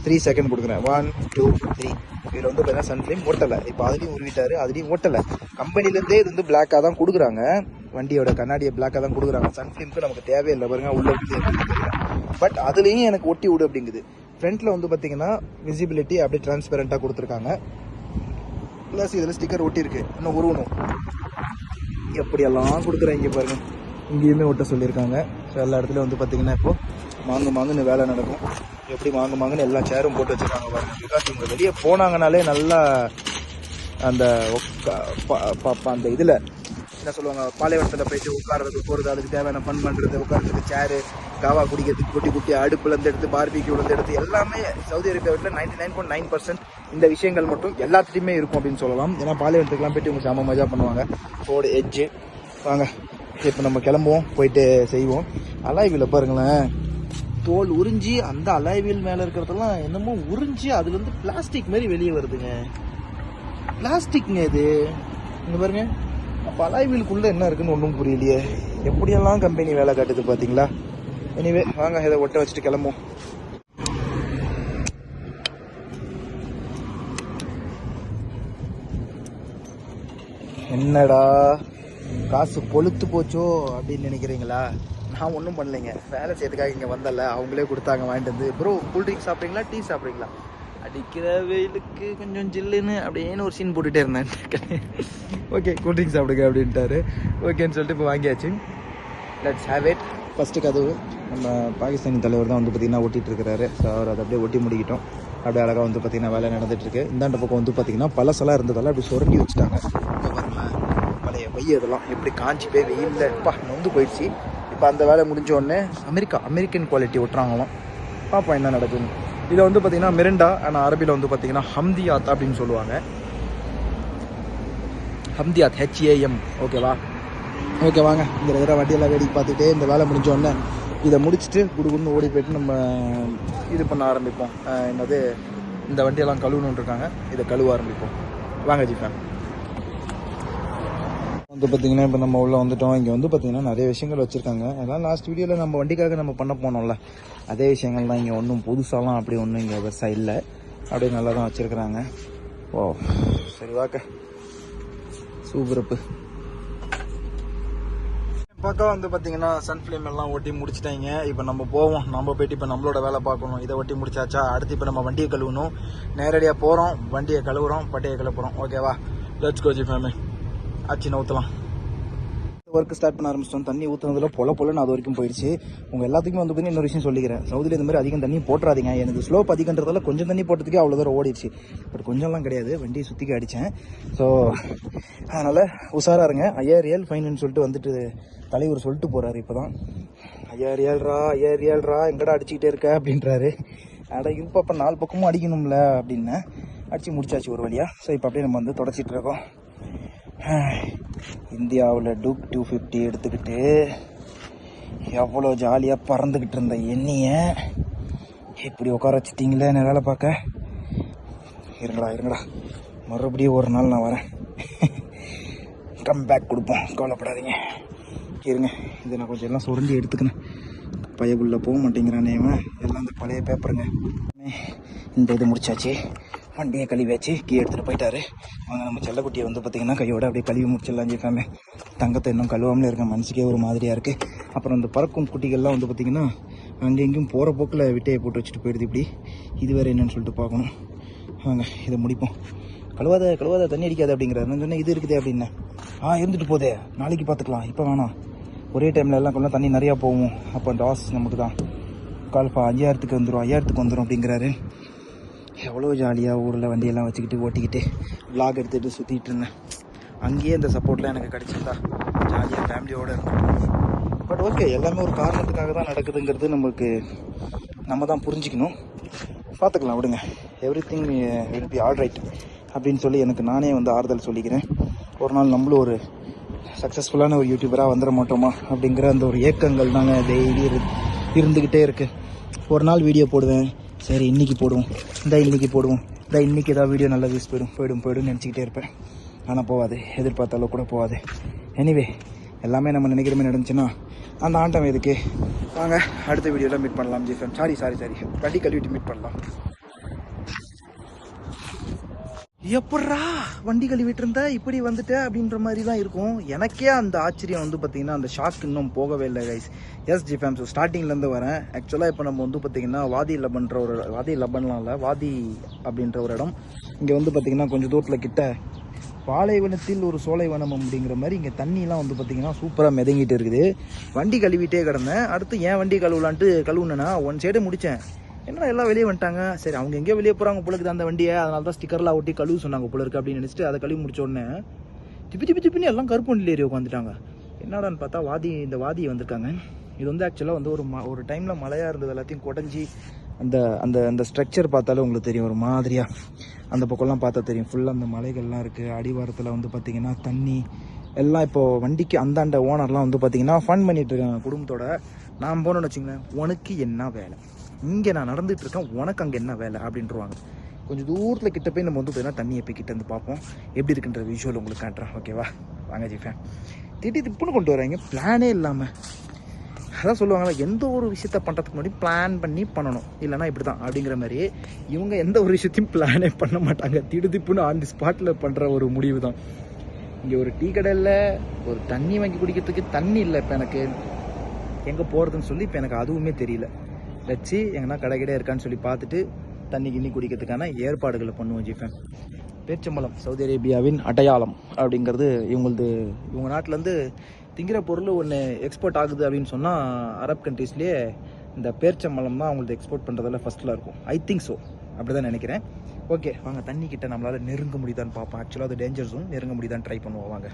த்ரீ செகண்ட் கொடுக்குறேன். ஒன் டூ த்ரீ இதில் வந்து பார்த்தீங்கன்னா சன்ஃப்ளேம் ஓட்டலை இப்போ அதுலேயும் உருவிட்டாரு அதுலேயும் ஓட்டலை கம்பெனிலேருந்தே இது வந்து பிளாக்காக தான் கொடுக்குறாங்க. வண்டியோட கண்ணாடியை பிளாக்காக தான் கொடுக்குறாங்க. சன்ஃப்ளேம்க்கு நமக்கு தேவையில்லை பாருங்க உள்ள பட் அதுலேயும் எனக்கு ஒட்டி விடு அப்படிங்குது. ஃப்ரண்ட்டில் வந்து பார்த்தீங்கன்னா விசிபிலிட்டி அப்படியே டிரான்ஸ்பெரண்ட்டாக கொடுத்துருக்காங்க. ப்ளஸ் இதில் ஸ்டிக்கர் ஒட்டியிருக்கு. இன்னும் உருவணும். எப்படியெல்லாம் கொடுக்குறாங்க பாருங்கள் இங்கேயுமே ஒட்ட சொல்லியிருக்காங்க. ஸோ எல்லா இடத்துலையும் வந்து பார்த்தீங்கன்னா இப்போது மாங்கு மாங்குன்னு வேலை நடக்கும். எப்படி வாங்க வாங்கன்னு எல்லா சேரும் போட்டு வச்சிருக்காங்க பாருங்க. பிகாஸ் இவங்க வெளியே போனாங்கனாலே நல்லா அந்த உக்கா- ப- அந்த இதில் என்ன சொல்லுவாங்க பாலைவனத்தில் போயிட்டு உட்கார்றது போகிறது அதுக்கு தேவையான ஃபன் பண்ணுறது உட்கார்றதுக்கு சேரு காவா குடிக்கிறதுக்கு குட்டி குட்டி அடுப்புலேருந்து எடுத்து பார்பிக்யூலேருந்து எடுத்து எல்லாமே சவுதி அரேபியாவில் ninety nine point nine percent இந்த விஷயங்கள் மட்டும் எல்லாத்துலேயுமே இருக்கும் அப்படின்னு சொல்லலாம். ஏன்னா பாலைவனத்துக்குலாம் போயிட்டு இவங்க செம மஜா பண்ணுவாங்க. ரோடு எட்ஜு வாங்க இப்போ நம்ம கிளம்புவோம் போயிட்டு செய்வோம். அலாய்வில் பாருங்களேன். தோல் உறிஞ்சி அந்த அலாய்வில் மேலே இருக்கிறதெல்லாம் என்னமோ உறிஞ்சி அதுலேருந்து பிளாஸ்டிக் மாதிரி வெளியே வருதுங்க. பிளாஸ்டிக்ங்க இது. இங்கே பாருங்க. அப்போ அலாய்வீலுக்குள்ள என்ன இருக்குன்னு ஒன்றும் புரியலையே. எப்படியெல்லாம் கம்பெனி வேலை காட்டுது பார்த்தீங்களா எனிவே வாங்க இதை ஒட்ட வச்சுட்டு கிளம்புவோம். என்னடா? காசு பொழுத்து போச்சோ அப்படின்னு நினைக்கிறீங்களா? நான் ஒன்றும் பண்ணலைங்க. வேலை செய்யறதுக்காக இங்கே வந்தல அவங்களே கொடுத்தாங்க வாங்கிட்டு வந்து. ப்ரோ கூல்ட்ரிங்க் சாப்பிட்றீங்களா? டீ சாப்பிட்றீங்களா? அடிக்கிற வெயிலுக்கு கொஞ்சம் ஜில்லுன்னு அப்படின்னு ஒரு சீன் போட்டுகிட்டே இருந்தேன். ஓகே கூல்ட்ரிங்க் சாப்பிடுங்க அப்படின்ட்டாரு. ஓகேன்னு சொல்லிட்டு இப்போ வாங்கியாச்சு. லெட்ஸ் ஹேவ் இட் ஃபஸ்ட்டு கதவு. நம்ம பாகிஸ்தானி தலைவர் தான் வந்து பார்த்திங்கன்னா ஓட்டிகிட்டு இருக்கிறாரு. ஸோ அவர் அதை அப்படியே ஒட்டி முடிக்கிட்டோம். அப்படியே அழகாக வந்து பார்த்திங்கன்னா வேலை நடந்துட்டு இருக்கு. இந்தாண்ட பக்கம் வந்து பார்த்திங்கன்னா பழசெல்லாம் இருந்ததால அப்படி சுரண்டி வச்சுட்டாங்க. இப்போ பாருங்களேன் பழைய பைய இதெல்லாம் எப்படி காஞ்சி போய் வெயிலில் எப்பா நொந்து போயிடுச்சு. இப்போ அந்த வேலை முடிஞ்ச உடனே அமெரிக்கா அமெரிக்கன் குவாலிட்டி ஒட்டுறாங்களாம். பார்ப்போம் என்ன நடக்குதுன்னு. இதை வந்து பார்த்திங்கன்னா மிரண்டா ஆனால் அரபியில் வந்து பார்த்திங்கன்னா ஹம்தியாத் அப்படின்னு சொல்லுவாங்க. ஹம்தியாத் ஹெச்ஏஎம் ஓகேவா ஓகே வாங்க. இந்த இருக்கிற வண்டியெல்லாம் வேடிக்கை பார்த்துட்டு இந்த வேலை முடிஞ்ச உடனே இதை முடிச்சுட்டு குடுகுன்னு ஓடி போயிட்டு நம்ம இது பண்ண ஆரம்பிப்போம். என்னது? இந்த வண்டியெல்லாம் கழுவணுன்னு இருக்காங்க. இதை கழுவ ஆரம்பிப்போம். வாங்க ஜிஃபேன் இது பார்த்தீங்கன்னா இப்போ நம்ம உள்ளே வந்துட்டோம். இங்கே வந்து பார்த்தீங்கன்னா நிறைய விஷயங்கள் வச்சுருக்காங்க. அதெல்லாம் லாஸ்ட் வீடியோவில் நம்ம வண்டிக்காக நம்ம பண்ண போனோம்ல. அதே விஷயங்கள் தான் இங்கே ஒன்றும் புதுசாலாம் அப்படி ஒன்றும் இங்கே பெருசாக இல்லை அப்படியே நல்லா தான் வச்சுருக்குறாங்க. ஓ சரி வாக்க. சூப்பரப்பு பக்கம் வந்து பார்த்தீங்கன்னா சன் ஃபிலிம் எல்லாம் ஒட்டி முடிச்சிட்டாங்க. இப்போ நம்ம போவோம். நம்ம போயிட்டு இப்போ நம்மளோட வேலை பார்க்கணும். இதை ஒட்டி முடிச்சாச்சா? அடுத்து இப்போ நம்ம வண்டியை கழுவணும். நேரடியாக போகிறோம் வண்டியை கழுவுறோம். பட்டியை கழுப்புறோம். ஓகேவா லெட்ஸ் கோஜி ஃபேமிலி ஆச்சு நவுத்தலாம் ஒர்க் ஸ்டார்ட் பண்ண ஆரம்பிச்சிட்டோம். தண்ணி ஊற்றுனதுல பொல பொலன்னு அது வரைக்கும் போயிடுச்சு. உங்கள் எல்லாத்துக்குமே வந்து பார்த்தீங்கன்னா இன்னொரு விஷயம் சொல்லிக்கிறேன். சவுதியில் இந்த மாதிரி அதிகம் தண்ணி போட்டுறாதீங்க. எனக்கு ஸ்லோப் அதிகன்றதால கொஞ்சம் தண்ணி போட்டதுக்கே அவ்வளோ தூரம் ஓடிடுச்சு. பட் கொஞ்சம்லாம் கிடையாது. வண்டியை சுற்றிக்க அடித்தேன் ஸோ அதனால் உஷாராக இருங்க. ஐயாயிரம் ரியல் ஃபைன்னு சொல்லிட்டு வந்துட்டு தலைவர் சொல்லிட்டு போகிறாரு இப்போ தான் ஐயா ரியல்ரா ஐயா ரியல்ரா எங்கடா அடிச்சுக்கிட்டே இருக்க அப்படின்றாரு. அட இப்போ அப்போ நாலு பக்கமும் அடிக்கணும்ல அப்படின்னு. அடித்து முடிச்சாச்சு ஒரு வழியாக ஸோ இப்போ அப்படியே நம்ம வந்து தொடச்சிட்டு இருக்கோம். இந்தியாவில் டூக் டூ ஃபிஃப்டி எடுத்துக்கிட்டு எவ்வளோ ஜாலியாக பறந்துக்கிட்டு இருந்த எண்ணியை இப்படி உட்கார வச்சிட்டிங்களே என்ன வேலை பார்க்க? இருங்கடா இருங்கடா. மறுபடியும் ஒரு நாள் நான் வரேன். கம் பேக் கொடுப்போம். கவலைப்படாதீங்க. இருங்க இதை நான் கொஞ்சம் எல்லாம் சுரண்டி எடுத்துக்கினேன் பையக்குள்ளே போக மாட்டேங்கிறானே இவன். எல்லாம் இந்த பழைய பேப்பருங்க இந்த இது முடிச்சாச்சு. வண்டியை கழுவியாச்சு கீ எடுத்துகிட்டு போயிட்டாரு. அவங்க நம்ம செல்லக்குட்டியை வந்து பார்த்திங்கன்னா கையோட அப்படியே கழுவி முடிச்சிடலாம் ஜிஃபேமே தங்கத்தை இன்னும் கழுவாமலே இருக்க மனசுக்கே ஒரு மாதிரியாக இருக்குது அப்புறம் இந்த பறக்கும் குட்டிகள்லாம் வந்து பார்த்திங்கன்னா அங்கே எங்கேயும் போகிற போக்கில் விட்டையை போட்டு வச்சுட்டு போயிடுது இப்படி. இது வேறு என்னன்னு சொல்லிட்டு பார்க்கணும். வாங்க இதை முடிப்போம். கழுவாத கழுவாத தண்ணி அடிக்காது அப்படிங்கிறாரு. நான் சொன்னேன் இது இருக்குதே அப்படின்னா. ஆ இருந்துட்டு போதே. நாளைக்கு பார்த்துக்கலாம் இப்போ வேணாம் ஒரே டைமில் எல்லாம் கொஞ்சம் தண்ணி நிறையா போகும். அப்போ அந்த ஆஸ் நமக்கு தான் கால்பா ஐயாயிரத்துக்கு வந்துடும் ஐயாயிரத்துக்கு வந்துடும் அப்படிங்கிறாரு. எவ்வளோ ஜாலியாக ஊரில் வண்டியெல்லாம் வச்சுக்கிட்டு ஓட்டிக்கிட்டு விளாக் எடுத்துகிட்டு சுற்றிட்டு இருந்தேன். அங்கேயே இந்த சப்போர்ட்லாம் எனக்கு கிடச்சிருந்தா ஜாலியாக ஃபேமிலியோடு இருக்கும் பட் ஓகே எல்லாமே ஒரு காரணத்துக்காக தான் நடக்குதுங்கிறது நம்மளுக்கு நம்ம தான் புரிஞ்சுக்கணும். பார்த்துக்கலாம் விடுங்க. Everything will be all right அப்படின்னு சொல்லி எனக்கு நானே வந்து ஆறுதல் சொல்லிக்கிறேன். ஒரு நாள் நம்மளும் ஒரு சக்ஸஸ்ஃபுல்லான ஒரு யூடியூபராக வந்துட மாட்டோமா அப்படிங்கிற அந்த ஒரு ஏக்கங்கள் தாங்க டெய்லி இரு இருந்துக்கிட்டே இருக்குது ஒரு நாள் வீடியோ போடுவேன் சரி இன்னைக்கு போடுவோம். இந்த இன்னைக்கு போடுவோம். இந்த இன்னைக்கு ஏதாவது வீடியோ நல்லா வியூஸ் போயிடும். போயிடும் போயிடும் நினச்சிக்கிட்டே இருப்பேன். ஆனால் போகாது எதிர்பார்த்த அளவு கூட போகாது எனிவே எல்லாமே நம்ம நினைக்கிற மாதிரி நடந்துச்சுன்னா அந்த ஆண்டம் எதுக்கு? வாங்க அடுத்த வீடியோவில் மீட் பண்ணலாம் ஜிஃபன் சாரி சாரி சாரி கட்டி கழுவிட்டு மீட் பண்ணலாம். எப்படா வண்டி கழுவிட்டு இருந்தா இப்படி வந்துட்ட? அப்படின்ற மாதிரி தான் இருக்கும். எனக்கே அந்த ஆச்சரியம் வந்து பார்த்தீங்கன்னா அந்த ஷாக் இன்னும் போகவே இல்லை guys yes G fam so ஸ்டார்டிங்லேருந்து வரேன். ஆக்சுவலாக இப்போ நம்ம வந்து பார்த்தீங்கன்னா வாதி லபன்ற ஒரு வாதி லபன்லாம் இல்லை வாதி அப்படின்ற ஒரு இடம். இங்கே வந்து பார்த்தீங்கன்னா கொஞ்சம் தூரத்தில் கிட்ட பாலைவனத்தில் ஒரு சோலைவனம் அப்படிங்கிற மாதிரி இங்கே தண்ணிலாம் வந்து பார்த்திங்கன்னா சூப்பராக மிதங்கிட்டு இருக்குது. வண்டி கழுவிட்டே கிடந்தேன். அடுத்து ஏன் வண்டி கழுவலான்ட்டு கழுவுனேன்னா ஒன் சைடு முடித்தேன் என்ன எல்லாம் வெளியே வந்துட்டாங்க? சரி அவங்க எங்கேயோ வெளியே போகிறாங்க போல இருக்குது அந்த வண்டியை. அதனால தான் ஸ்டிக்கர்லாம் ஒட்டி கழுவு சொன்னாங்க போல இருக்கு அப்படின்னு நினச்சிட்டு அதை கழுவி முடிச்ச உடனே திப்பி திப்பி திப்பின்னு எல்லாம் கருப்பு வண்டியில் ஏறி உட்காந்துட்டாங்க என்னடான்னு பார்த்தா வாதி இந்த வாதி வந்திருக்காங்க. இது வந்து ஆக்சுவலாக வந்து ஒரு ம ஒரு டைமில் மழையாக இருந்தது எல்லாத்தையும் குடஞ்சி அந்த அந்த அந்த ஸ்ட்ரக்சர் பார்த்தாலே உங்களுக்கு தெரியும். ஒரு மாதிரியாக அந்த பக்கம்லாம் பார்த்தா தெரியும். ஃபுல்லாக அந்த மலைகள்லாம் இருக்குது அடிவாரத்தில் வந்து பார்த்திங்கன்னா தண்ணி. எல்லாம் இப்போது வண்டிக்கு அந்தாண்ட ஓனர்லாம் வந்து பார்த்திங்கன்னா ஃபன் பண்ணிகிட்ருக்காங்க இருக்காங்க குடும்பத்தோட. நான் போனோன்னு வச்சுங்களேன் உனக்கு என்ன வேலை? இங்கே நான் நடந்துட்டு இருக்கேன் உனக்கு அங்கே என்ன வேலை அப்படின்றவாங்க கொஞ்சம் தூரத்தில் கிட்ட போய் நம்ம வந்து பார்த்தீங்கன்னா தண்ணியை போய் கிட்ட வந்து பார்ப்போம். எப்படி இருக்குன்ற விஷுவல் உங்களுக்கு காட்டுறேன் ஓகேவா வாங்க ஜிஃபேன் திட்டி திப்புன்னு கொண்டு வராங்க பிளானே இல்லாமல் அதான் சொல்லுவாங்களா எந்த ஒரு விஷயத்த பண்ணுறதுக்கு முன்னாடி பிளான் பண்ணி பண்ணணும். இல்லைனா இப்படி தான் அப்படிங்கிற மாதிரி இவங்க எந்த ஒரு விஷயத்தையும் பிளானே பண்ண மாட்டாங்க. திடுதிப்புன்னு ஆன் தி ஸ்பாட்டில் பண்ணுற ஒரு முடிவு தான் இங்கே ஒரு டீ கடையில் ஒரு தண்ணி வாங்கி குடிக்கிறதுக்கு தண்ணி இல்லை இப்போ எனக்கு எங்கே போகிறதுன்னு சொல்லி இப்போ எனக்கு அதுவுமே தெரியல. வச்சு எங்கன்னா கடை கிடையா இருக்கான்னு சொல்லி பார்த்துட்டு தண்ணி கிண்ணி குடிக்கிறதுக்கான ஏற்பாடுகளை பண்ணுவோம் ஜிஃபேன் பேச்சம்பலம் சவுதி அரேபியாவின் அடையாளம் அப்படிங்கிறது இவங்களது இவங்க நாட்டிலேருந்து திங்கிற பொருள் ஒன்று எக்ஸ்போர்ட் ஆகுது அப்படின்னு சொன்னால் அரப் கண்ட்ரீஸ்லேயே இந்த பேர்ச்சம்பழம் தான் அவங்களது எக்ஸ்போர்ட் பண்ணுறதுல ஃபஸ்ட்டில் இருக்கும். ஐ திங்க் ஸோ அப்படி தான் நினைக்கிறேன். ஓகே வாங்க தண்ணி கிட்ட நம்மளால் நெருங்க முடியுதான்னு பார்ப்போம். ஆக்சுவலாக அது டேஞ்சர் ஜோன் நெருங்க முடியுதான்னு ட்ரை பண்ணுவோம். வாங்க.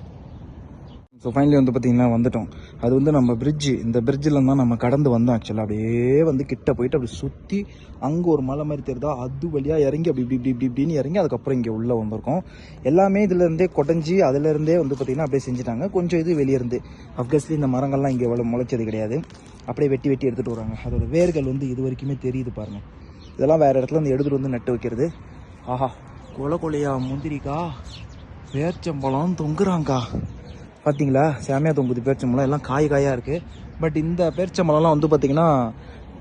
ஸோ ஃபைனலி வந்து பார்த்தீங்கன்னா வந்துட்டோம். அது வந்து நம்ம பிரிட்ஜு இந்த பிரிட்ஜில் தான் நம்ம கடந்து வந்தோம் ஆக்சுவலாக அப்படியே வந்து கிட்ட போயிட்டு அப்படி சுற்றி அங்கே ஒரு மலை மாதிரி தெரியுதா? அது வழியாக இறங்கி அப்படி இப்படி இப்படி இப்படி இப்படின்னு இறங்கி அதுக்கப்புறம் இங்கே உள்ளே வந்திருக்கோம். எல்லாமே இதுலேருந்தே கொடைஞ்சி அதுலேருந்தே வந்து பார்த்திங்கன்னா அப்படியே செஞ்சுட்டாங்க. கொஞ்சம் இது வெளியே இருந்து. அப்கஸ்லி இந்த மரங்கள்லாம் இங்கே எவ்வளோ முளைச்சது கிடையாது. அப்படியே வெட்டி வெட்டி எடுத்துகிட்டு வராங்க. அதோட வேர்கள் வந்து இது வரைக்குமே தெரியுது பாருங்கள் இதெல்லாம் வேறு இடத்துல வந்து எடுத்துகிட்டு வந்து நட்டு வைக்கிறது. ஆஹா. கொலை கொலையா முந்திரிக்கா? வேர்ச்சம்பழம் தொங்குறாங்க்கா பார்த்தீங்களா செமையாக தொங்குது பேரிச்சம்பழம் எல்லாம் காய் காயாக இருக்குது பட் இந்த பேரிச்சம்பழம்லாம் வந்து பார்த்திங்கன்னா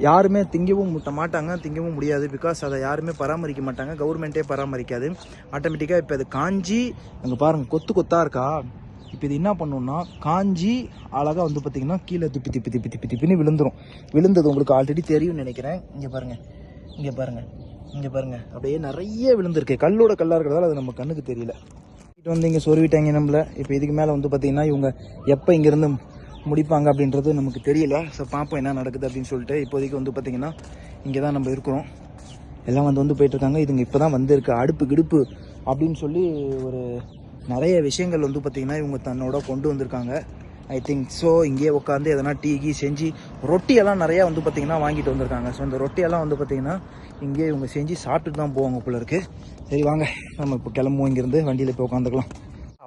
யாருமே திங்கவும் முட்ட மாட்டாங்க திங்கவும் முடியாது. பிகாஸ் அதை யாருமே பராமரிக்க மாட்டாங்க கவர்மெண்ட்டே பராமரிக்காது. ஆட்டோமேட்டிக்காக இப்போ அது காஞ்சி அங்கே பாருங்கள் கொத்து கொத்தாக இருக்கா? இப்போ இது என்ன பண்ணுன்னா காஞ்சி அழகாக வந்து பார்த்திங்கன்னா கீழே துப்பி திப்பி திப்பி திப்பி திப்பின்னு விழுந்துடும் விழுந்தது உங்களுக்கு ஆல்ரெடி தெரியும்னு நினைக்கிறேன். இங்கே பாருங்கள் இங்கே பாருங்கள் இங்கே பாருங்கள் அப்படியே நிறைய விழுந்திருக்கு. கல்லோட கல்லாக இருக்கிறதால அது நம்ம கண்ணுக்கு தெரியல. இது வந்து இங்கே சொருவிட்டாங்க நம்மள. இப்போ இதுக்கு மேலே வந்து பார்த்தீங்கன்னா இவங்க எப்போ இங்கேருந்து முடிப்பாங்க அப்படின்றது நமக்கு தெரியல. ஸோ பார்ப்போம் என்ன நடக்குது அப்படின்னு சொல்லிட்டு. இப்போதைக்கு வந்து பார்த்தீங்கன்னா இங்கே தான் நம்ம இருக்கிறோம். எல்லாம் வந்து வந்து போயிட்டுருக்காங்க. இதுங்க இப்போ தான் வந்திருக்கு. அடுப்பு கிடுப்பு அப்படின்னு சொல்லி ஒரு நிறைய விஷயங்கள் வந்து பார்த்திங்கன்னா இவங்க தன்னோட கொண்டு வந்திருக்காங்க. ஐ திங்க் ஸோ இங்கேயே உட்காந்து எதனா டீ கீ செஞ்சு ரொட்டியெல்லாம் நிறையா வந்து பார்த்திங்கன்னா வாங்கிட்டு வந்திருக்காங்க. ஸோ இந்த ரொட்டியெல்லாம் வந்து பார்த்திங்கன்னா இங்கேயே இவங்க செஞ்சு சாப்பிட்டுட்டு தான் போவாங்க போல இருக்கு. சரி வாங்க. நம்ம இப்போ கிளம்புவோம் இங்கேருந்து. வண்டியில் போய் உட்காந்துக்கலாம்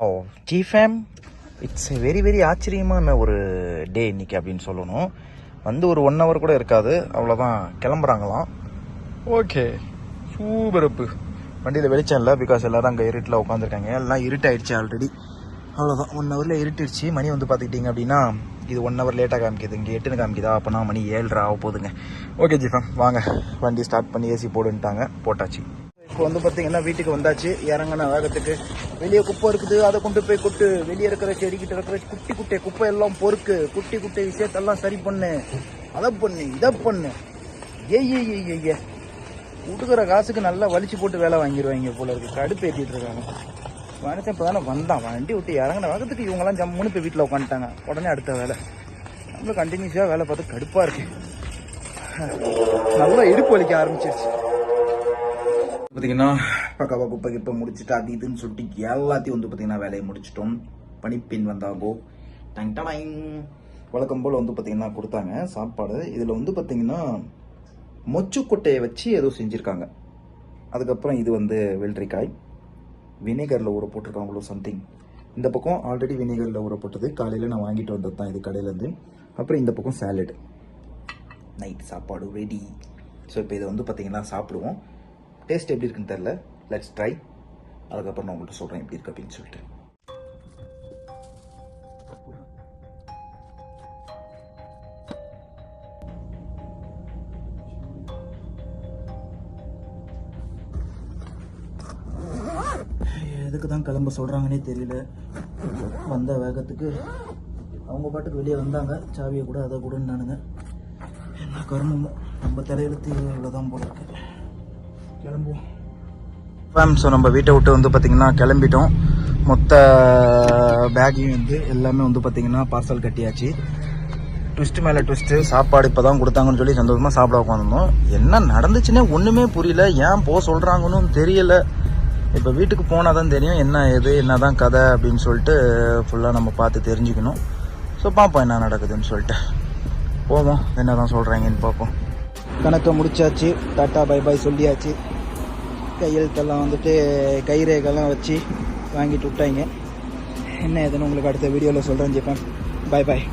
ஓ G fam it's very very ஆச்சரியமான ஒரு டே இன்னைக்கு அப்படின்னு சொல்லணும். வந்து ஒரு ஒன் ஹவர் கூட இருக்காது. அவ்வளோதான் கிளம்புறாங்களாம். ஓகே சூப்பரப்பு வண்டியில் வெளிச்சம் இல்லை பிகாஸ் எல்லாரும் அங்கே இருட்டில் உட்காந்துருக்காங்க எல்லாம் இருட்டாயிடுச்சு ஆல்ரெடி அவ்வளோதான் ஒன் ஹவரில் இருட்டிடுச்சு. மணி வந்து பார்த்துக்கிட்டிங்க அப்படின்னா இது ஒன் ஹவர் லேட்டாக காமிக்குது. இங்கே எட்டுன்னு காமிக்குதா? அப்போனா மணி ஏழ்ரை ஆக போகுதுங்க. ஓகே ஜிஃபம் வாங்க. வண்டி ஸ்டார்ட் பண்ணி ஏசி போடுன்ட்டாங்க. போட்டாச்சு. இப்போ வந்து பார்த்தீங்கன்னா வீட்டுக்கு வந்தாச்சு. இறங்கின வேகத்துக்கு. வெளியே குப்பை இருக்குது. அதை கொண்டு போய் கொட்டு. வெளியே இருக்கிற செடிக்கிட்ட இருக்கிற குட்டி குட்டை குப்பை எல்லாம் பொறுக்கு. குட்டி குட்டை விஷயத்தெல்லாம் சரி பண்ணு. அதை பண்ணு இதை பண்ணு. ஏய் ஏய் ஏய் ஏய். கொடுக்குற காசுக்கு நல்லா வலிச்சு போட்டு வேலை வாங்கிடுவாங்க போல இருக்கு. கடுப்பு ஏற்றிட்டு இருக்காங்க. மனுஷன் இப்போ தானே வந்தான் வண்டி விட்டு இறங்கின வேகத்துக்கு இவங்கெல்லாம் ஜம்முன்னு இப்போ வீட்டில் உட்காந்துட்டாங்க. உடனே அடுத்த வேலை. நம்மளும் கண்டினியூஸாக வேலை பார்த்து கடுப்பாக இருக்கு நல்லா இடுப்பு வலிக்க ஆரம்பிச்சிருச்சு. பார்த்தீங்கன்னா பக்காவா குப்பை கிப்பை முடிச்சுட்டு அது இதுன்னு சொல்லிட்டு எல்லாத்தையும் வந்து பார்த்தீங்கன்னா வேலையை முடிச்சிட்டோம். பனிப்பின் வந்தாகோ. டங் டடைங் வழக்கம் போல் வந்து பார்த்தீங்கன்னா கொடுத்தாங்க. சாப்பாடு. இதில் வந்து பார்த்தீங்கன்னா மொச்சுக்கொட்டையை வச்சு ஏதோ செஞ்சுருக்காங்க. அதுக்கப்புறம் இது வந்து வெள்ளரிக்காய். வினிகரில் ஊற போட்டிருக்காங்களோ சம்திங் இந்த பக்கம் ஆல்ரெடி வினிகரில் ஊற போட்டது. காலையில் நான் வாங்கிட்டு வந்தது தான் இது கடையிலேருந்து. அப்புறம் இந்த பக்கம் சாலட் நைட் சாப்பாடு ரெடி ஸோ இப்போ இதை வந்து பார்த்தீங்கன்னா சாப்பிடுவோம். டேஸ்ட் எப்படி இருக்குன்னு தெரில லெட்ஸ் ட்ரை அதுக்கப்புறம் நான் உங்கள்கிட்ட சொல்கிறேன் எப்படி இருக்கு அப்படின்னு சொல்லிட்டு. எதுக்கு தான் கிளம்ப சொல்கிறாங்கன்னே தெரியல. வந்த வேகத்துக்கு அவங்க பாட்டுக்கு வெளியே வந்தாங்க. சாவியை கூட அதை கூடன்னானுங்க என்ன கர்மமோ? நம்ம தலையெழுத்து இவ்வளோதான் போல இருக்கு. கிளம்புவோம். ஃபேம் ஸோ நம்ம வீட்டை விட்டு வந்து பார்த்திங்கன்னா கிளம்பிட்டோம். மொத்த பேக்கையும் வந்து எல்லாமே வந்து பார்த்திங்கன்னா பார்சல் கட்டியாச்சு. ட்விஸ்ட்டு மேலே ட்விஸ்ட்டு சாப்பாடு இப்போ தான் கொடுத்தாங்கன்னு சொல்லி சந்தோஷமாக சாப்பிட உட்காந்துருந்தோம் என்ன நடந்துச்சுன்னே ஒன்றுமே புரியல. ஏன் போக சொல்கிறாங்கன்னு தெரியல. இப்போ வீட்டுக்கு போனால் தான் தெரியும் என்ன எது என்ன தான் கதை அப்படின்னு சொல்லிட்டு ஃபுல்லாக நம்ம பார்த்து தெரிஞ்சுக்கணும். ஸோ பார்ப்போம் என்ன நடக்குதுன்னு சொல்லிட்டு. போவோம் என்ன தான் சொல்கிறாங்கன்னு பார்ப்போம். கணக்கை முடிச்சாச்சு டாட்டா பை பாய் சொல்லியாச்சு. கையெழுத்தெல்லாம் வந்துட்டு கைரேகெல்லாம் வச்சு வாங்கிட்டு விட்டாங்க. என்ன ஏதுன்னு உங்களுக்கு அடுத்த வீடியோவில் சொல்கிறேன் ஜிப்பேன் பாய் பாய்